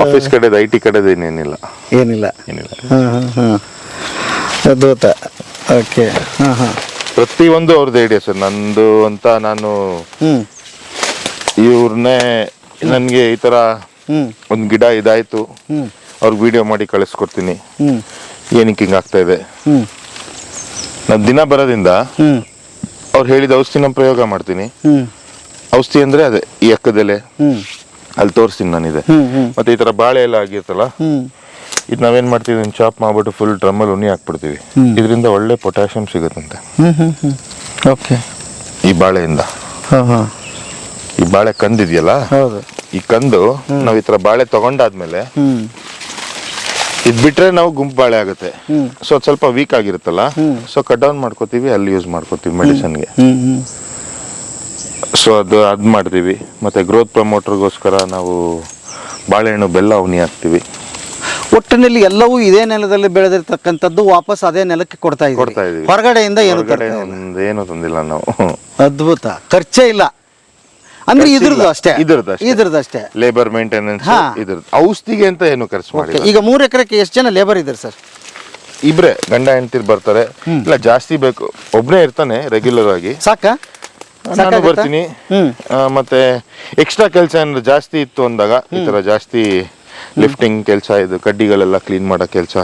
ಆಫೀಸ್ ಕಡೆದು ಐ ಟಿ ಕಡೆದು ಏನೇನಿಲ್ಲ. ಏನಿಲ್ಲ. ಏನಿಲ್ಲ. ಹಾಂ ಹಾಂ ಹಾಂ. ಅದ್ಭುತ. ಓಕೆ ಹಾಂ ಹಾಂ. ಪ್ರತಿಯೊಂದು ಅವ್ರದ್ದು ಐಡಿಯಾ ಸರ್. ನಂದು ಅಂತ ನಾನು ಇವ್ರನ್ನೇ ನನಗೆ ಈ ಥರ ಹ್ಞೂ ಒಂದು ಗಿಡ ಇದಾಯಿತು. ಅವ್ರಿಗೆ ವಿಡಿಯೋ ಮಾಡಿ ಕಳಿಸ್ಕೊಡ್ತೀನಿ. ಏನಕ್ಕೆ ಹಿಂಗೆ ಆಗ್ತಾ ಇದೆ? ನಾನು ದಿನ ಬರೋದ್ರಿಂದ ಅವ್ರು ಹೇಳಿದ ಔಷಧಿನ ಪ್ರಯೋಗ ಮಾಡ್ತೀನಿ. ಔಷಧಿ ಅಂದರೆ ಅದೇ ಈ ಎಕ್ಕದೆಲೆ. ಅಲ್ಲಿ ತೋರಿಸ್ತೀನಿ ನಾನಿದೆ. ಮತ್ತೆ ಈ ಥರ ಬಾಳೆ ಎಲ್ಲ ಆಗಿರ್ತಲ್ಲ? ಇದ್ ನಾವೇನು ಮಾಡ್ತೀವಿ? ಚಾಪ್ ಮಾಡ್ಬಿಟ್ಟು ಫುಲ್ ಡ್ರಮ್ಮಲ್ಲಿ ಉಣ್ಣಿ ಹಾಕ್ಬಿಡ್ತೀವಿ. ಇದರಿಂದ ಒಳ್ಳೆ ಪೊಟ್ಯಾಷಿಯಮ್ ಸಿಗುತ್ತಂತೆ. ಓಕೆ ಈ ಬಾಳೆಯಿಂದ. ಹಾಂ ಹಾಂ. ಈ ಬಾಳೆ ಕಂದಿದೆಯಲ್ಲ? ಹೌದು. ಈ ಕಂದು ನಾವು ಈ ತರ ಬಾಳೆ ತಗೊಂಡಾದ್ಮೇಲೆ ಇದ್ ಇದು ಬಿಟ್ರೆ ನಾವು ಗುಂಪು ಬಾಳೆ ಆಗುತ್ತೆ. ಸೊ ಅದು ಸ್ವಲ್ಪ ವೀಕ್ ಆಗಿರುತ್ತಲ್ಲ? ಸೊ ಕಟ್ ಡೌನ್ ಮಾಡ್ಕೋತೀವಿ ಅಲ್ಲಿ ಯೂಸ್ ಮಾಡ್ಕೋತೀವಿ ಮೆಡಿಸನ್ಗೆ ಗೆ. ಸೊ ಅದು ಅದ್ ಮಾಡ್ತೀವಿ. ಮತ್ತೆ ಗ್ರೋತ್ ಪ್ರಮೋಟರ್ಗೋಸ್ಕರ ನಾವು ಬಾಳೆಹಣ್ಣು ಬೆಲ್ಲ ಅವನಿ ಹಾಕ್ತೀವಿ. ಒಟ್ಟಿನಲ್ಲಿ ಎಲ್ಲವೂ ಇದೇ ನೆಲದಲ್ಲಿ ಬೆಳೆದಿರ್ತಕ್ಕಂಥದ್ದು ವಾಪಸ್ ಅದೇ ನೆಲಕ್ಕೆ ಕೊಡ್ತಾ ಕೊಡ್ತಾ ಇದ್ದೀವಿ. ಇದೀವಿ. ಹೊರಗಡೆಯಿಂದ ಏನು ಹೊರಗಡೆ ಒಂದು ಏನು ತಂದಿಲ್ಲ ನಾವು. ಅದ್ಭುತ. ಖರ್ಚೇ ಇಲ್ಲ. ಅಂದ್ರೆ ಇದ್ರದ್ದು ಅಷ್ಟೇ. ಇದ್ರದ್ದು ಅಷ್ಟೇ. ಇದ್ರದ್ದು ಅಷ್ಟೇ. Labour maintenance. ಇದ್ರದ್ದು. ಔಷಧಿಗೆ ಅಂತ ಏನು ಖರ್ಚು ಮಾಡಿ ಈಗ ಮೂರು ಎಕರೆಗೆ ಎಷ್ಟು ಜನ ಲೇಬರ್ ಇದ್ದಾರೆ ಸರ್? ಇಬ್ರೆ ಗಂಡ ಹೆಂಡತಿರ್ ಬರ್ತಾರೆ. ಇಲ್ಲ ಜಾಸ್ತಿ ಬೇಕು. ಒಬ್ನೇ ಇರ್ತಾನೆ ರೆಗ್ಯುಲರ್ ಆಗಿ. ಸಾಕ? ನಾನು ಬರ್ತೀನಿ. ಮತ್ತೆ ಎಕ್ಸ್ಟ್ರಾ ಕೆಲಸ ಏನಾದ್ರು ಜಾಸ್ತಿ ಇತ್ತು ಅಂದಾಗ ಈ ತರ ಜಾಸ್ತಿ ಲಿಫ್ಟಿಂಗ್ ಕೆಲಸ ಇದು ಕಡ್ಡಿಗಳೆಲ್ಲ ಕ್ಲೀನ್ ಮಾಡೋ ಕೆಲಸ.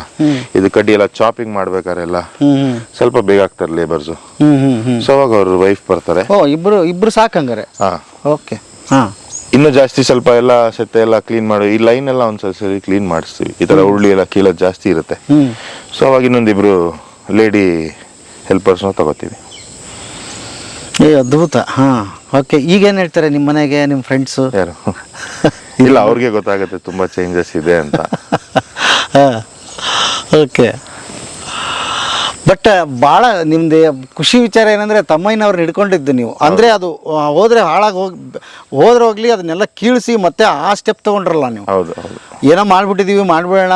ಇದು ಕಡ್ಡಿ ಎಲ್ಲ ಚಾಪಿಂಗ್ ಮಾಡ್ಬೇಕಾರೆಲ್ಲ ಹ್ಮ್ ಹ್ಮ್. ಸ್ವಲ್ಪ ಬೇಗ ಆಗ್ತಾರೆ ಲೇಬರ್ಸು ಸೊ ಅವಾಗ ಅವ್ರ ವೈಫ್ ಬರ್ತಾರೆ. ಓ ಇಬ್ರು ಇಬ್ರು ಸಾಕಂಗಾರೆ? ಹಾ. ಓಕೆ. ಹಾ. ಇನ್ನು ಜಾಸ್ತಿ ಸ್ವಲ್ಪ ಎಲ್ಲ ಸೆತ್ತೆ ಎಲ್ಲ ಕ್ಲೀನ್ ಮಾಡಿ ಈ ಲೈನ್ ಎಲ್ಲ ಒಂದ್ಸಲ ಸರಿ ಕ್ಲೀನ್ ಮಾಡಿಸ್ತೀವಿ. ಈ ತರ ಉರುಳಿ ಎಲ್ಲ ಕೀಳೋದು ಜಾಸ್ತಿ ಇರುತ್ತೆ. ಸೊ ಅವಾಗ ಇನ್ನೊಂದಿಬ್ರು ಲೇಡಿ ಹೆಲ್ಪರ್ಸ್ನ ತಗೋತೀವಿ. ಏ ಅದ್ಭುತ. ಹಾ. ಓಕೆ ಈಗೇನು ಹೇಳ್ತಾರೆ ನಿಮ್ಮ ಮನೆಗೆ ನಿಮ್ಮ ಫ್ರೆಂಡ್ಸು ಯಾರು? ಇಲ್ಲ ಅವ್ರಿಗೆ ಗೊತ್ತಾಗುತ್ತೆ ತುಂಬ ಚೇಂಜಸ್ ಇದೆ ಅಂತ. ಓಕೆ ಬಟ್ ಭಾಳ ನಿಮ್ದು ಖುಷಿ ವಿಚಾರ ಏನಂದ್ರೆ ತಮ್ಮಯ್ಯನವ್ರನ್ನ ಹಿಡ್ಕೊಂಡಿದ್ದು ನೀವು. ಅಂದ್ರೆ ಅದು ಹೋದರೆ ಹಾಳಾಗಿ ಹೋಗಿ ಹೋದ್ರೆ ಹೋಗ್ಲಿ ಅದನ್ನೆಲ್ಲ ಕೀಳಿಸಿ ಮತ್ತೆ ಆ ಸ್ಟೆಪ್ ತಗೊಂಡ್ರಲ್ಲ ನೀವು. ಹೌದು ಹೌದು. ಏನೋ ಮಾಡ್ಬಿಟ್ಟಿದೀವಿ ಮಾಡ್ಬೇಡ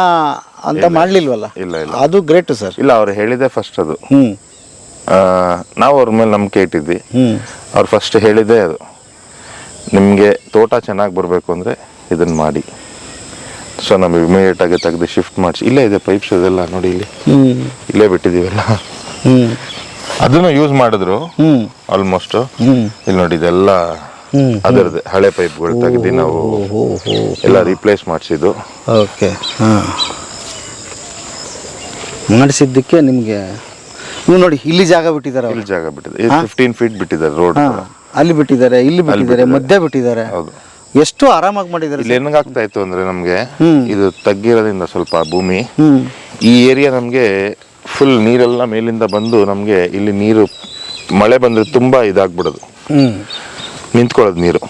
ಅಂತ ಮಾಡಲಿಲ್ವಲ್ಲ? ಇಲ್ಲ, ಇಲ್ಲ. ಅದು ಗ್ರೇಟ್ ಸರ್ ಇಲ್ಲ ಅವ್ರು ಹೇಳಿದೆ ಫಸ್ಟ್ ಅದು. ಹ್ಮ್. ಆ, ನಾವು ಅವ್ರ ಮೇಲೆ ನಂಬಿಕೆ ಇಟ್ಟಿದ್ವಿ. ಹ್ಮ್. ಅವ್ರು ಫಸ್ಟ್ ಹೇಳಿದ್ದೆ ಅದು. ನಿಮಗೆ ತೋಟ ಚೆನ್ನಾಗಿ ಬರಬೇಕು ಅಂದರೆ ಇದನ್ನು ಮಾಡಿ. ಸೊ ನಮಗೆ ಇಮಿಡಿಯೇಟ್ ಆಗಿ ತೆಗೆದು ಶಿಫ್ಟ್ ಮಾಡಿಸಿ ಇಲ್ಲೇ ಇದೆ ಪೈಪ್ಸ್ ಇದೆಲ್ಲ ನೋಡಿ ಇಲ್ಲಿ. ಇಲ್ಲೇ ಬಿಟ್ಟಿದೀವಲ್ಲ? ಅದನ್ನು ಯೂಸ್ ಮಾಡಿದ್ರು. ಆಲ್ಮೋಸ್ಟ್ ಇಲ್ಲಿ ನೋಡಿ ಇದೆಲ್ಲ ಅದರದ್ದೇ. ಹಳೆ ಪೈಪ್ಗಳು ತೆಗೆದು ನಾವು ಎಲ್ಲ ರೀಪ್ಲೇಸ್ ಮಾಡಿಸಿದ್ದು. ಓಕೆ ಹಾಂ. ಮಾಡಿಸಿದ್ದಕ್ಕೆ ನಿಮಗೆ ನೀವು ನೋಡಿ ಇಲ್ಲಿ ಜಾಗ ಬಿಟ್ಟಿದ್ದಾರೆ. ಇಲ್ಲಿ ಜಾಗ ಬಿಟ್ಟಿದ್ದಾರೆ ಫಿಫ್ಟೀನ್ ಫೀಟ್ ಬಿಟ್ಟಿದ್ದಾರೆ ರೋಡ್ ಅಲ್ಲಿ ಬಿಟ್ಟಿದ್ದಾರೆ ಇಲ್ಲಿ ಬಿಟ್ಟಿದ್ದಾರೆ. ಮಧ್ಯೆ ಬಿಟ್ಟಿದ್ದಾರೆ. ಹೌದು. ಎಷ್ಟು ಆರಾಮಾಗಿ ಮಾಡಿದ್ದಾರೆ ಇಲ್ಲಿ ಹೆಂಗಾಗ್ತಾ ಇತ್ತು ಅಂದ್ರೆ ನಮ್ಗೆ ಇದು ತಗ್ಗಿರೋದ್ರಿಂದ ಸ್ವಲ್ಪ ಭೂಮಿ. ಈ ಏರಿಯಾ ನಮಗೆ ಫುಲ್ ನೀರೆಲ್ಲ ಮೇಲಿಂದ ಬಂದು ನಮಗೆ ಇಲ್ಲಿ ನೀರು ಮಳೆ ಬಂದ್ರೆ ತುಂಬಾ ಇದಾಗ್ಬಿಡೋದು. ನಿಂತ್ಕೊಳ್ಳೋದು ನೀರು.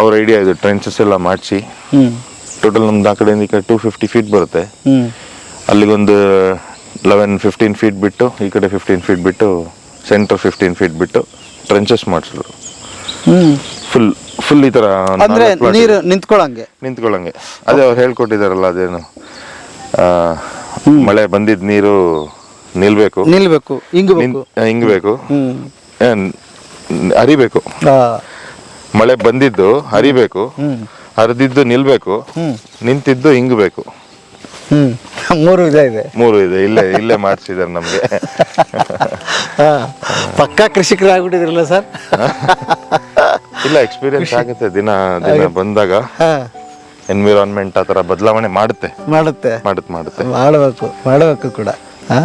ಅವ್ರ ಐಡಿಯಾ ಇದು ಟ್ರೆಂಚಸ್ ಎಲ್ಲ ಮಾಡಿಸಿ. ಟೋಟಲ್ ನಮ್ದು ಆ ಕಡೆಯಿಂದ ಈ ಕಡೆ ಟೂ ಫಿಫ್ಟಿ ಫೀಟ್ ಬರುತ್ತೆ. ಅಲ್ಲಿಗೊಂದು ಲೆವೆನ್ ಫಿಫ್ಟೀನ್ ಫೀಟ್ ಬಿಟ್ಟು ಈ ಕಡೆ ಫಿಫ್ಟೀನ್ ಫೀಟ್ ಬಿಟ್ಟು ಸೆಂಟರ್ ಫಿಫ್ಟೀನ್ ಫೀಟ್ ಬಿಟ್ಟು ಟ್ರೆಂಚಸ್ ಮಾಡಿಸಿದ್ರು ಫುಲ್ ಫುಲ್ ಈ ಥರ ಅಂದ್ರೆ ನೀರು ನಿಂತ್ಕೊಳಂಗೆ ನಿಂತ್ಕೊಳ್ಳಂಗೆ. ಅದೇ ಅವ್ರು ಹೇಳ್ಕೊಟ್ಟಿದಾರಲ್ಲ ಅದೇನು. ಮಳೆ ಬಂದಿದ್ ನೀರು ನಿಲ್ಬೇಕು. ನಿಲ್ಬೇಕು ಹಿಂಗಬೇಕು ಹರಿಬೇಕು. ಮಳೆ ಬಂದಿದ್ದು ಹರಿಬೇಕು. ಹರಿದಿದ್ದು ನಿಲ್ಬೇಕು. ನಿಂತಿದ್ದು ಹಿಂಗಬೇಕು ಮೂರು ವಿಧ ಇದೆ. ಮೂರು ಇದೆ. ಇಲ್ಲೇ ಇಲ್ಲೇ ಮಾಡಿಸಿದಾರೆ ನಮಗೆ. ಪಕ್ಕಾ ಕೃಷಿಕರಾಗ್ಬಿಟ್ಟಿದ್ರಲ್ಲ ಸರ್? ಇಲ್ಲ ಎಕ್ಸ್ಪೀರಿಯನ್ಸ್ ಆಗುತ್ತೆ ದಿನ ದಿನ ಬಂದಾಗ ಎನ್ವಿರಾನ್ಮೆಂಟ್ ಆ ಥರ ಬದಲಾವಣೆ ಮಾಡುತ್ತೆ. ಮಾಡುತ್ತೆ. ಮಾಡುತ್ತೆ ಮಾಡುತ್ತೆ. ಮಾಡಬೇಕು ಮಾಡಬೇಕು ಕೂಡ. ಹಾ?